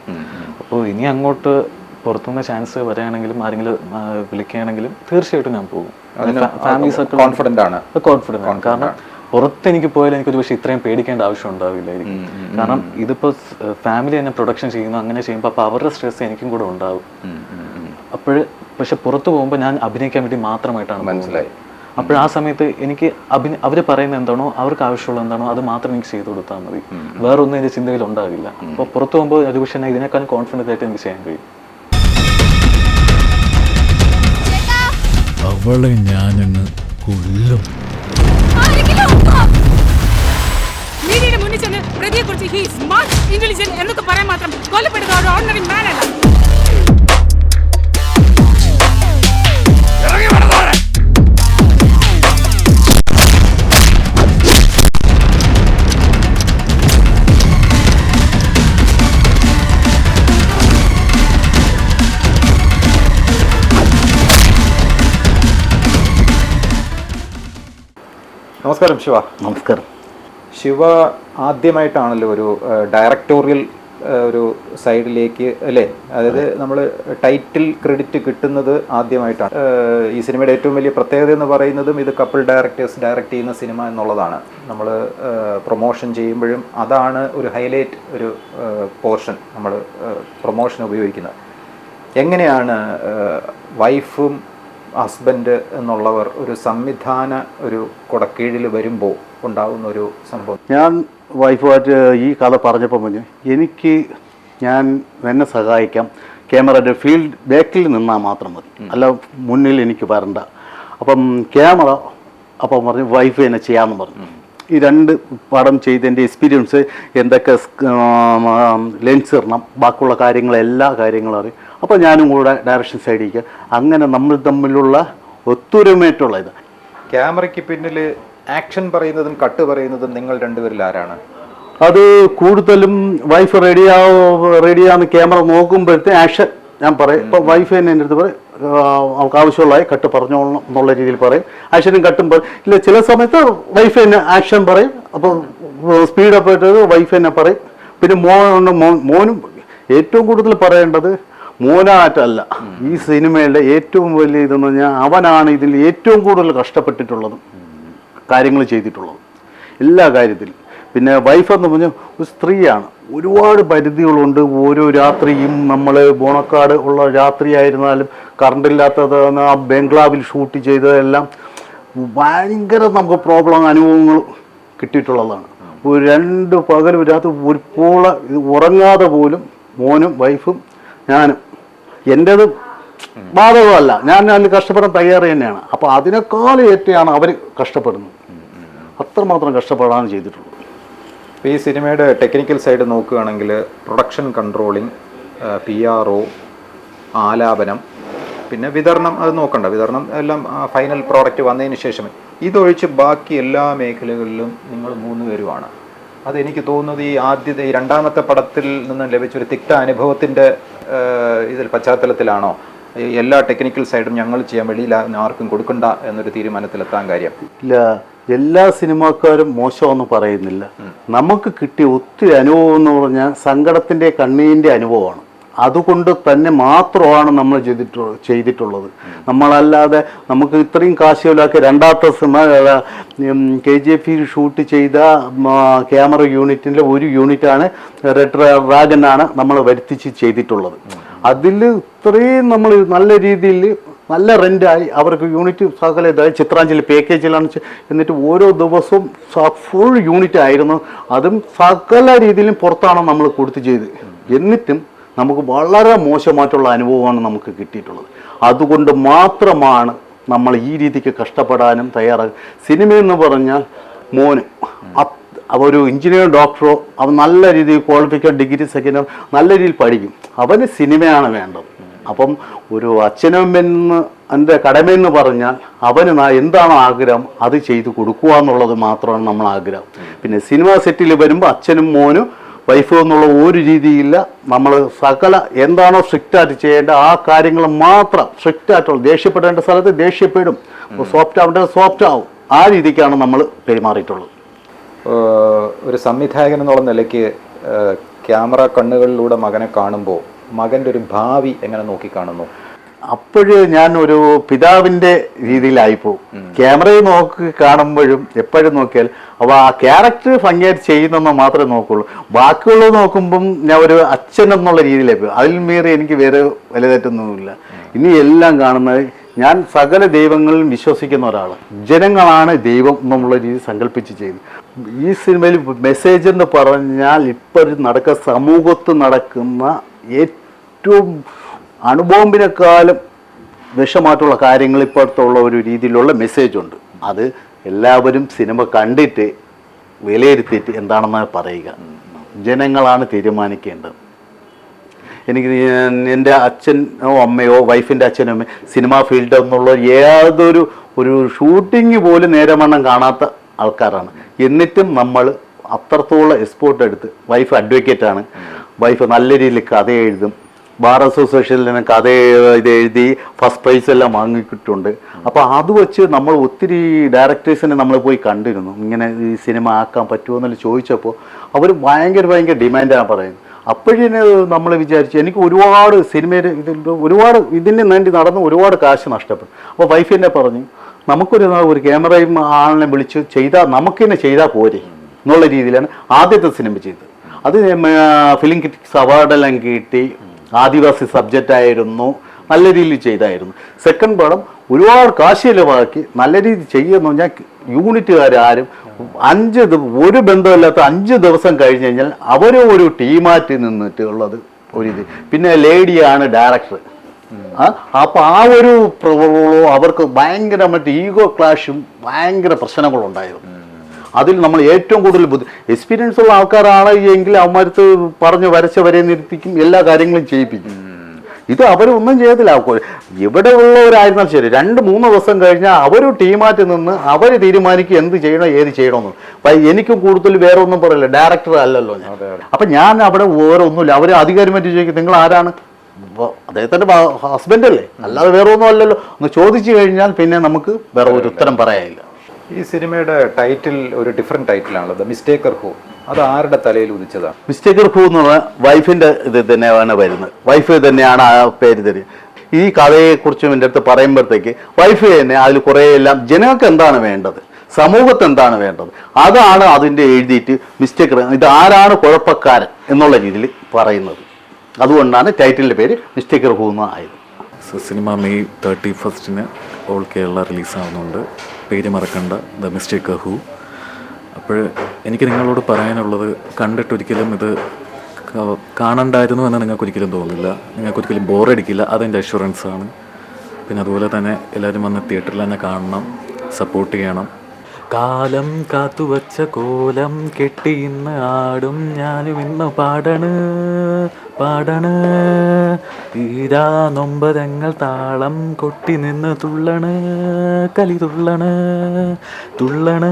അപ്പോൾ ഇനി അങ്ങോട്ട് പുറത്തുനിന്ന് ചാൻസ് വരാണെങ്കിലും ആരെങ്കിലും വിളിക്കുകയാണെങ്കിലും തീർച്ചയായിട്ടും ഞാൻ പോകും. ഫാമിലി സർക്കിൾ കോൺഫിഡന്റ് ആണ്. കോൺഫിഡന്റ് ആണ്. കാരണം പുറത്ത് എനിക്ക് പോയാൽ എനിക്ക് ഒരു പക്ഷേ ഇത്രയും പേടിക്കേണ്ട ആവശ്യം ഉണ്ടാവില്ലായിരിക്കും കാരണം ഇതിപ്പോ ഫാമിലി തന്നെ പ്രൊഡക്ഷൻ ചെയ്യുന്നു അങ്ങനെ ചെയ്യുമ്പോൾ അപ്പോൾ അവരുടെ സ്ട്രെസ് എനിക്കും കൂടെ ഉണ്ടാവും. അപ്പോൾ പക്ഷെ പുറത്ത് പോകുമ്പോൾ ഞാൻ അഭിനയിക്കാൻ വേണ്ടി മാത്രമായിട്ടാണ് മനസ്സിലായി. അപ്പോൾ ആ സമയത്ത് എനിക്ക് അഭിന അവർ പറയുന്ന എന്താണോ അവർക്ക് ആവശ്യമുള്ള എന്താണോ അത് മാത്രം എനിക്ക് ചെയ്തു കൊടുത്താൽ മതി. വേറെ ഒന്നും എന്റെ ചിന്തയിൽ ഉണ്ടാവില്ല. അപ്പോൾ പുറത്ത് പോകുമ്പോൾ ഒരു പക്ഷേ ഇതിനേക്കാളും കോൺഫിഡന്റ് ആയിട്ട് എനിക്ക് ചെയ്യാൻ കഴിയും. അവളെ ഞാനങ്ങ് കൊല്ലും. പ്രതിയെ കുറിച്ച് ഹി സ്മാർട്ട് ഇന്റലിജന്റ് എന്നൊക്കെ പറയാൻ മാത്രം കൊല്ലപ്പെടുന്ന ഒരു ഓർഡിനറി മാൻ അല്ല. നമസ്കാരം ശിവ. നമസ്കാരം. ശിവ ആദ്യമായിട്ടാണല്ലോ ഒരു ഡയറക്ടോറിയൽ ഒരു സൈഡിലേക്ക് അല്ലേ? അതായത് നമ്മൾ ടൈറ്റിൽ ക്രെഡിറ്റ് കിട്ടുന്നത് ആദ്യമായിട്ടാണ്. ഈ സിനിമയുടെ ഏറ്റവും വലിയ പ്രത്യേകത എന്ന് പറയുന്നതും ഇത് കപ്പിൾ ഡയറക്ടേഴ്സ് ഡയറക്റ്റ് ചെയ്യുന്ന സിനിമ എന്നുള്ളതാണ്. നമ്മൾ പ്രൊമോഷൻ ചെയ്യുമ്പോഴും അതാണ് ഒരു ഹൈലൈറ്റ് ഒരു പോർഷൻ നമ്മൾ പ്രൊമോഷൻ ഉപയോഗിക്കുന്നത്. എങ്ങനെയാണ് വൈഫും ഹസ്ബൻഡ് എന്നുള്ളവർ ഒരു സംവിധാന ഒരു കുടക്കീഴിൽ വരുമ്പോൾ ഉണ്ടാകുന്ന ഒരു സംഭവം. ഞാൻ വൈഫുമായിട്ട് ഈ കഥ പറഞ്ഞപ്പോൾ പറഞ്ഞു എനിക്ക് ഞാൻ എന്നെ സഹായിക്കാം. ക്യാമറയുടെ ഫീൽഡ് ബാക്കിൽ നിന്നാൽ മാത്രം മതി. അല്ല മുന്നിൽ എനിക്ക് വരണ്ട. അപ്പം ക്യാമറ അപ്പം പറഞ്ഞു വൈഫ് എന്നെ ചെയ്യാമെന്ന് പറഞ്ഞു. ഈ രണ്ട് പടം ചെയ്തതിന്റെ എക്സ്പീരിയൻസ് എന്തൊക്കെ ലെൻസ് ഇടണം ബാക്കിയുള്ള കാര്യങ്ങൾ എല്ലാ കാര്യങ്ങളും അറിയും. അപ്പോൾ ഞാനും കൂടെ ഡയറക്ഷൻ സൈഡിലേക്ക്. അങ്ങനെ നമ്മൾ തമ്മിലുള്ള ഒത്തൊരുമയായിട്ടുള്ള ഇത്. ക്യാമറയ്ക്ക് പിന്നിൽ ആക്ഷൻ പറയുന്നതും കട്ട് പറയുന്നതും നിങ്ങൾ രണ്ടുപേരിൽ ആരാണ്? അത് കൂടുതലും വൈഫ് റെഡിയാവോ റെഡിയാന്ന് ക്യാമറ നോക്കുമ്പോഴത്തെ ആക്ഷൻ ഞാൻ പറയും. ഇപ്പൊ വൈഫ് തന്നെ എന്റെ അടുത്ത് പറയും. അവൾക്ക് ആവശ്യമുള്ളതായി കട്ട് പറഞ്ഞോളണം എന്നുള്ള രീതിയിൽ പറയും. ആക്ഷനും കട്ടും പറയും. ഇല്ല ചില സമയത്ത് വൈഫ് തന്നെ ആക്ഷൻ പറയും. അപ്പോൾ സ്പീഡപ്പ് ആയിട്ട് വൈഫ് തന്നെ പറയും. പിന്നെ മോനുണ്ട് മോൻ മോനും ഏറ്റവും കൂടുതൽ പറയേണ്ടത് മോനായിട്ടല്ല. ഈ സിനിമയിലെ ഏറ്റവും വലിയ ഇതെന്ന് പറഞ്ഞാൽ അവനാണ് ഇതിൽ ഏറ്റവും കൂടുതൽ കഷ്ടപ്പെട്ടിട്ടുള്ളത്. കാര്യങ്ങൾ ചെയ്തിട്ടുള്ളത്. എല്ലാ കാര്യത്തിലും. പിന്നെ വൈഫ് എന്ന് പറഞ്ഞാൽ ഒരു സ്ത്രീയാണ്. ഒരുപാട് പരിധികളുണ്ട്. ഓരോ രാത്രിയും നമ്മൾ ബോണക്കാട് ഉള്ള രാത്രിയായിരുന്നാലും കറണ്ടില്ലാത്തത് ആ ബംഗ്ലാവിൽ ഷൂട്ട് ചെയ്തതെല്ലാം ഭയങ്കര നമുക്ക് പ്രോബ്ലം അനുഭവങ്ങൾ കിട്ടിയിട്ടുള്ളതാണ്. ഒരു രണ്ട് പകലും രാത്രി ഒരു പോള ഇത് ഉറങ്ങാതെ പോലും മോനും വൈഫും ഞാനും എന്റേത് ബാധകമല്ല. ഞാൻ അതിൽ കഷ്ടപ്പെടാൻ തയ്യാറ് തന്നെയാണ് അപ്പോൾ അതിനേക്കാൾ ഏറ്റവും അവർ കഷ്ടപ്പെടുന്നത്. അത്രമാത്രം കഷ്ടപ്പെടാണ് ചെയ്തിട്ടുള്ളൂ. ഈ സിനിമയുടെ ടെക്നിക്കൽ സൈഡ് നോക്കുകയാണെങ്കിൽ production controlling P R O ആലാപനം പിന്നെ വിതരണം അത് നോക്കണ്ട. വിതരണം എല്ലാം ഫൈനൽ പ്രോഡക്റ്റ് വന്നതിന് ശേഷം ഇതൊഴിച്ച് ബാക്കി എല്ലാ മേഖലകളിലും നിങ്ങൾ മൂന്ന് പേരുമാണ്. അതെനിക്ക് തോന്നുന്നത് ഈ ആദ്യത്തെ ഈ രണ്ടാമത്തെ പടത്തിൽ നിന്ന് ലഭിച്ചൊരു തിക്ത അനുഭവത്തിന്റെ ഇതിൽ പശ്ചാത്തലത്തിലാണോ? എല്ലാ ടെക്നിക്കൽ സൈഡും ഞങ്ങൾ ചെയ്യാൻ വെളിയിൽ ആർക്കും കൊടുക്കണ്ട എന്നൊരു തീരുമാനത്തിലെത്താൻ കാര്യം. ഇല്ല. എല്ലാ സിനിമാക്കാരും മോശമെന്ന് പറയുന്നില്ല. നമുക്ക് കിട്ടിയ ഒത്തിരി അനുഭവം എന്ന് പറഞ്ഞാൽ സങ്കടത്തിന്റെ കണ്ണീരിന്റെ അനുഭവമാണ്. അതുകൊണ്ട് തന്നെ മാത്രമാണ് നമ്മൾ ചെയ്തിട്ടു ചെയ്തിട്ടുള്ളത്. നമ്മളല്ലാതെ നമുക്ക് ഇത്രയും കാശുകളാക്കി രണ്ടാമത്തെ സിനിമ കെ ജി എഫ് ഷൂട്ട് ചെയ്ത ക്യാമറ യൂണിറ്റിന്റെ ഒരു യൂണിറ്റാണ് റെഡ് ആണ് നമ്മൾ വരുത്തിച്ച് ചെയ്തിട്ടുള്ളത്. അതിൽ ഇത്രയും നമ്മൾ നല്ല രീതിയിൽ നല്ല റെന്റായി അവർക്ക് യൂണിറ്റ് സകല ഇതായി. ചിത്രാഞ്ജലി പാക്കേജിലാണ് എന്നിട്ട് ഓരോ ദിവസവും ഫുൾ യൂണിറ്റ് ആയിരുന്നു. അതും സകല രീതിയിലും പുറത്താണ് നമ്മൾ കൊടുത്ത് ചെയ്ത്. എന്നിട്ടും നമുക്ക് വളരെ മോശമായിട്ടുള്ള അനുഭവമാണ് നമുക്ക് കിട്ടിയിട്ടുള്ളത്. അതുകൊണ്ട് മാത്രമാണ് നമ്മൾ ഈ രീതിക്ക് കഷ്ടപ്പെടാനും തയ്യാറാകും സിനിമ എന്ന് പറഞ്ഞാൽ മോന് ഒരു എഞ്ചിനീയർ ഡോക്ടറോ അവൻ നല്ല രീതിയിൽ ക്വാളിഫിക്കോ ഡിഗ്രി സെക്കൻഡോ നല്ല രീതിയിൽ പഠിക്കും. അവന് സിനിമയാണ് വേണ്ടത്. അപ്പം ഒരു അച്ഛനമ്മെന്ന് എന്റെ കടമയെന്ന് പറഞ്ഞാൽ അവന് എന്താണ് ആഗ്രഹം അത് ചെയ്തു കൊടുക്കുക എന്നുള്ളത് മാത്രമാണ് നമ്മൾ ആഗ്രഹം. പിന്നെ സിനിമ സെറ്റിൽ വരുമ്പോൾ അച്ഛനും മോനും വൈഫ് എന്നുള്ള ഒരു രീതിയില്ല. നമ്മൾ സകല എന്താണോ സ്ട്രിക്റ്റായിട്ട് ചെയ്യേണ്ട ആ കാര്യങ്ങൾ മാത്രം സ്ട്രിക്റ്റായിട്ടുള്ള ദേഷ്യപ്പെടേണ്ട സ്ഥലത്ത് ദേഷ്യപ്പെടും. സോഫ്റ്റ് ആവേണ്ടത് സോഫ്റ്റ് ആവും. ആ രീതിക്കാണ് നമ്മൾ പെരുമാറിയിട്ടുള്ളത്. ഒരു സംവിധായകൻ എന്നുള്ള നിലയ്ക്ക് ക്യാമറ കണ്ണുകളിലൂടെ മകനെ കാണുമ്പോൾ മകന്റെ ഒരു ഭാവി എങ്ങനെ നോക്കിക്കാണുന്നു? അപ്പോഴ് ഞാൻ ഒരു പിതാവിന്റെ രീതിയിലായിപ്പോവും ക്യാമറയിൽ നോക്കി കാണുമ്പോഴും എപ്പോഴും നോക്കിയാൽ അപ്പോൾ ആ ക്യാരക്ടർ ഭംഗിയായിട്ട് ചെയ്യുന്നെന്ന് മാത്രമേ നോക്കുള്ളൂ. ബാക്കിയുള്ളത് നോക്കുമ്പം ഞാൻ ഒരു അച്ഛൻ എന്നുള്ള രീതിയിലായി പോകും അതിൽ മീറി എനിക്ക് വേറെ വലുതായിട്ടൊന്നുമില്ല ഇനി എല്ലാം കാണുന്നത് ഞാൻ സകല ദൈവങ്ങളിലും വിശ്വസിക്കുന്ന ഒരാളാണ്. ജനങ്ങളാണ് ദൈവം എന്നുള്ള രീതി സങ്കല്പിച്ച് ചെയ്യുന്നത്. ഈ സിനിമയിൽ മെസ്സേജ് എന്ന് പറഞ്ഞാൽ ഇപ്പോൾ നടക്കുന്ന സമൂഹത്ത് നടക്കുന്ന ഏറ്റവും അണുബോംബിനെക്കാളും വിഷമായിട്ടുള്ള കാര്യങ്ങൾ ഇപ്പോഴത്തുള്ള ഒരു രീതിയിലുള്ള മെസ്സേജ് ഉണ്ട്. അത് എല്ലാവരും സിനിമ കണ്ടിട്ട് വിലയിരുത്തിയിട്ട് എന്താണെന്ന് പറയുക. ജനങ്ങളാണ് തീരുമാനിക്കേണ്ടത്. എനിക്ക് എന്റെ അച്ഛനോ അമ്മയോ വൈഫിന്റെ അച്ഛനോ അമ്മയോ സിനിമാ ഫീൽഡ് എന്നുള്ള ഏതൊരു ഒരു ഷൂട്ടിങ് പോലും നേരമണ്ണം കാണാത്ത ആൾക്കാരാണ്. എന്നിട്ടും നമ്മൾ അത്രത്തോളം എക്സ്പോർട്ട് എടുത്ത് വൈഫ് അഡ്വക്കേറ്റാണ് വൈഫ് നല്ല രീതിയിൽ കഥ എഴുതും. ബാർ അസോസിയേഷനിൽ നിന്ന് കഥ ഇത് എഴുതി ഫസ്റ്റ് പ്രൈസ് എല്ലാം വാങ്ങിക്കിട്ടുണ്ട്. അപ്പോൾ അത് വെച്ച് നമ്മൾ ഒത്തിരി ഡയറക്ടേഴ്സിനെ നമ്മൾ പോയി കണ്ടിരുന്നു. ഇങ്ങനെ ഈ സിനിമ ആക്കാൻ പറ്റുമോ എന്നല്ല ചോദിച്ചപ്പോൾ അവർ ഭയങ്കര ഭയങ്കര ഡിമാൻഡാണ് പറയുന്നത്. അപ്പോഴേ നമ്മൾ വിചാരിച്ചു എനിക്ക് ഒരുപാട് സിനിമയിൽ ഇതിന്റെ ഒരുപാട് ഇതിന് വേണ്ടി നടന്ന് ഒരുപാട് കാശ് നഷ്ടപ്പെട്ടു. അപ്പോൾ വൈഫ് എന്നെ പറഞ്ഞു നമുക്കൊരു ഒരു ക്യാമറയും ആളിനെ വിളിച്ച് ചെയ്താൽ നമുക്ക് തന്നെ ചെയ്താൽ പോരെ എന്നുള്ള രീതിയിലാണ് ആദ്യത്തെ സിനിമ ചെയ്തത്. അത് ഫിലിം ക്രിറ്റിക്സ് അവാർഡെല്ലാം കിട്ടി. ആദിവാസി സബ്ജക്റ്റ് ആയിരുന്നു നല്ല രീതിയിൽ ചെയ്തായിരുന്നു. സെക്കൻഡ് പടം ഒരുപാട് കാശ് ചിലവാക്കി നല്ല രീതിയിൽ ചെയ്യുമെന്ന് പറഞ്ഞാൽ യൂണിറ്റുകാരും അഞ്ച് ഒരു ബന്ധമില്ലാത്ത അഞ്ച് ദിവസം കഴിഞ്ഞ് കഴിഞ്ഞാൽ അവരും ഒരു ടീമാറ്റി നിന്നിട്ട് ഉള്ളത് ഒരു ഇത്. പിന്നെ ലേഡിയാണ് ഡയറക്ടർ അപ്പോൾ ആ ഒരു അവർക്ക് ഭയങ്കരമായിട്ട് ഈഗോ ക്ലാഷും ഭയങ്കര പ്രശ്നങ്ങളും ഉണ്ടായിരുന്നു അതിൽ നമ്മൾ ഏറ്റവും കൂടുതൽ ബുദ്ധി എക്സ്പീരിയൻസ് ഉള്ള ആൾക്കാരാണ് എങ്കിൽ അവന്മാരത്ത് പറഞ്ഞ് വരച്ച വരെ നിർത്തിക്കും എല്ലാ കാര്യങ്ങളും ചെയ്യിപ്പിക്കും. ഇത് അവരൊന്നും ചെയ്തില്ല ഇവിടെ ഉള്ളവരായിരുന്നാൽ ശരി. രണ്ട് മൂന്ന് ദിവസം കഴിഞ്ഞാൽ അവർ ടീമായിട്ട് നിന്ന് അവർ തീരുമാനിക്കും എന്ത് ചെയ്യണം ഏത് ചെയ്യണമെന്ന്. അപ്പം എനിക്കും കൂടുതൽ വേറെ ഒന്നും പറയില്ല. ഡയറക്ടർ അല്ലല്ലോ ഞാൻ. അപ്പൊ ഞാൻ അവിടെ വേറെ ഒന്നുമില്ല അവർ അധികാരിമായിട്ട് ചോദിക്കും നിങ്ങൾ ആരാണ്? അദ്ദേഹത്തിന്റെ ഹസ്ബൻഡ് അല്ലേ? അല്ലാതെ വേറെ ഒന്നും അല്ലല്ലോ. ഒന്ന് ചോദിച്ചു കഴിഞ്ഞാൽ പിന്നെ നമുക്ക് വേറെ ഒരു ഉത്തരം പറയാനില്ല. ഈ സിനിമയുടെ ടൈറ്റിൽ ഒരു ഡിഫറെന്റ് ടൈറ്റിലാണല്ലോ ദ മിസ്റ്റേക്കർ ഹൂ. അത് ആരുടെ തലയിൽ ഉദിച്ചതാണ്? മിസ്റ്റേക്കർ ഹൂ പറഞ്ഞാൽ വൈഫിന്റെ ഇത് തന്നെയാണ് വരുന്നത്. വൈഫ് തന്നെയാണ് ആ പേര് തരിക ഈ കഥയെക്കുറിച്ചും എന്റെ അടുത്ത് പറയുമ്പോഴത്തേക്ക് വൈഫ് തന്നെ അതിൽ കുറേ എല്ലാം ജനങ്ങൾക്ക് എന്താണ് വേണ്ടത്? സമൂഹത്ത് എന്താണ് വേണ്ടത്? അതാണ് അതിന്റെ എഴുതിയിട്ട് മിസ്റ്റേക്കർ ഇത് ആരാണ് കുഴപ്പക്കാരൻ എന്നുള്ള രീതിയിൽ പറയുന്നത്. അതുകൊണ്ടാണ് ടൈറ്റിലിന്റെ പേര് മിസ്റ്റേക്കർ ഹൂ എന്ന് ആയത്. സിനിമ മെയ് തേർട്ടി ഫസ്റ്റിന് ഓൾ കേരള റിലീസാവുന്നുണ്ട്. പേര് മറക്കണ്ട. ദ മിസ്റ്റേക്ക് ഹൂ അപ്പോൾ എനിക്ക് നിങ്ങളോട് പറയാനുള്ളത് കണ്ടിട്ടൊരിക്കലും ഇത് കാണണ്ടായിരുന്നു എന്ന് നിങ്ങൾക്കൊരിക്കലും തോന്നില്ല. നിങ്ങൾക്കൊരിക്കലും ബോറടിക്കില്ല അതെന്റെ അഷുറൻസാണ് പിന്നെ അതുപോലെ തന്നെ എല്ലാവരും വന്ന് തിയേറ്ററിൽ തന്നെ കാണണം സപ്പോർട്ട് ചെയ്യണം. കാലം കാത്തുവച്ച കോലം കെട്ടി ഇന്ന് ആടും ഞാനും ഇന്ന് പാടണ് പാടണ്. തീരാ നൊമ്പതങ്ങൾ താളം കൊട്ടി നിന്ന് തുള്ളണ് കലി തുള്ളണ് തുള്ളണ്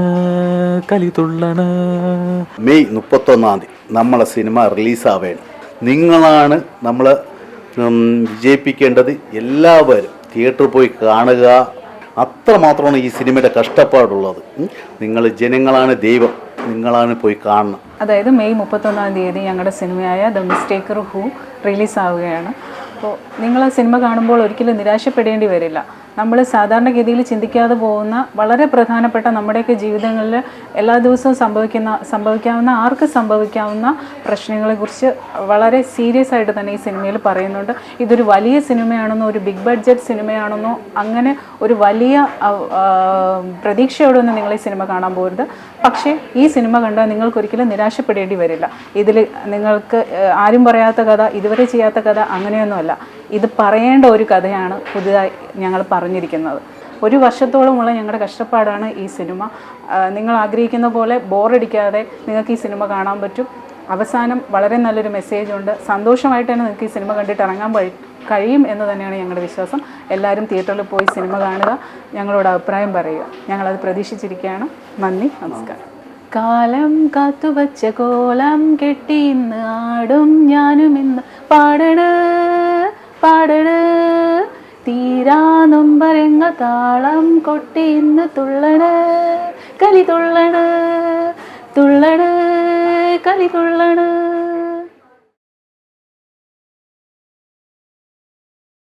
കലി തുള്ളണ്. മെയ് മുപ്പത്തൊന്നാം തീയതി നമ്മളെ സിനിമ റിലീസാവേണം. നിങ്ങളാണ് നമ്മൾ വിജയിപ്പിക്കേണ്ടത് എല്ലാവരും. തിയേറ്ററിൽ പോയി കാണുക അത്രമാത്രമാണ് ഈ സിനിമയുടെ കഷ്ടപ്പാടുള്ളത്. നിങ്ങൾ ജനങ്ങളാണ് ദൈവം. നിങ്ങളാണ് പോയി കാണണം. അതായത് മെയ് മുപ്പത്തൊന്നാം തീയതി ഞങ്ങളുടെ സിനിമയായ ദ മിസ്റ്റേക്കർ ഹൂ റിലീസാവുകയാണ്. അപ്പോൾ നിങ്ങൾ ആ സിനിമ കാണുമ്പോൾ ഒരിക്കലും നിരാശപ്പെടേണ്ടി വരില്ല. നമ്മൾ സാധാരണഗതിയിൽ ചിന്തിക്കാതെ പോകുന്ന വളരെ പ്രധാനപ്പെട്ട നമ്മുടെയൊക്കെ ജീവിതങ്ങളിൽ എല്ലാ ദിവസവും സംഭവിക്കുന്ന സംഭവിക്കാവുന്ന ആർക്ക് സംഭവിക്കാവുന്ന പ്രശ്നങ്ങളെക്കുറിച്ച് വളരെ സീരിയസ് ആയിട്ട് തന്നെ ഈ സിനിമയിൽ പറയുന്നുണ്ട്. ഇതൊരു വലിയ സിനിമയാണെന്നോ ഒരു ബിഗ് ബഡ്ജറ്റ് സിനിമയാണെന്നോ അങ്ങനെ ഒരു വലിയ പ്രതീക്ഷയോടൊന്നും നിങ്ങൾ ഈ സിനിമ കാണാൻ പോകരുത്. പക്ഷേ ഈ സിനിമ കണ്ടാൽ നിങ്ങൾക്കൊരിക്കലും നിരാശപ്പെടേണ്ടി വരില്ല. ഇതിൽ നിങ്ങൾക്ക് ആരും പറയാത്ത കഥ ഇതുവരെ ചെയ്യാത്ത കഥ അങ്ങനെയൊന്നുമല്ല. ഇത് പറയേണ്ട ഒരു കഥയാണ് പുതുതായി ഞങ്ങൾ പറഞ്ഞിരിക്കുന്നത്. ഒരു വർഷത്തോളമുള്ള ഞങ്ങളുടെ കഷ്ടപ്പാടാണ് ഈ സിനിമ. നിങ്ങൾ ആഗ്രഹിക്കുന്ന പോലെ ബോറടിക്കാതെ നിങ്ങൾക്ക് ഈ സിനിമ കാണാൻ പറ്റും. അവസാനം വളരെ നല്ലൊരു മെസ്സേജ് ഉണ്ട്. സന്തോഷമായിട്ട് തന്നെ നിങ്ങൾക്ക് ഈ സിനിമ കണ്ടിട്ട് ഇറങ്ങാൻ കഴിയും എന്ന് തന്നെയാണ് ഞങ്ങളുടെ വിശ്വാസം. എല്ലാവരും തിയേറ്ററിൽ പോയി സിനിമ കാണുക. ഞങ്ങളോട് അഭിപ്രായം പറയുക. ഞങ്ങളത് പ്രതീക്ഷിച്ചിരിക്കുകയാണ്. നന്ദി നമസ്കാരം. കാലം കാത്തുവച്ച കോലം കെട്ടി ഇന്ന് ആടും ഞാനും ഇന്ന് പാടണ്. പാടണ്. തീരാ നൊമ്പരങ്ങൾ താളം കൊട്ടി ഇന്ന് തുള്ളണ്. കലി തുള്ളണ്. തുള്ളണ്. കലി തുള്ളണ്.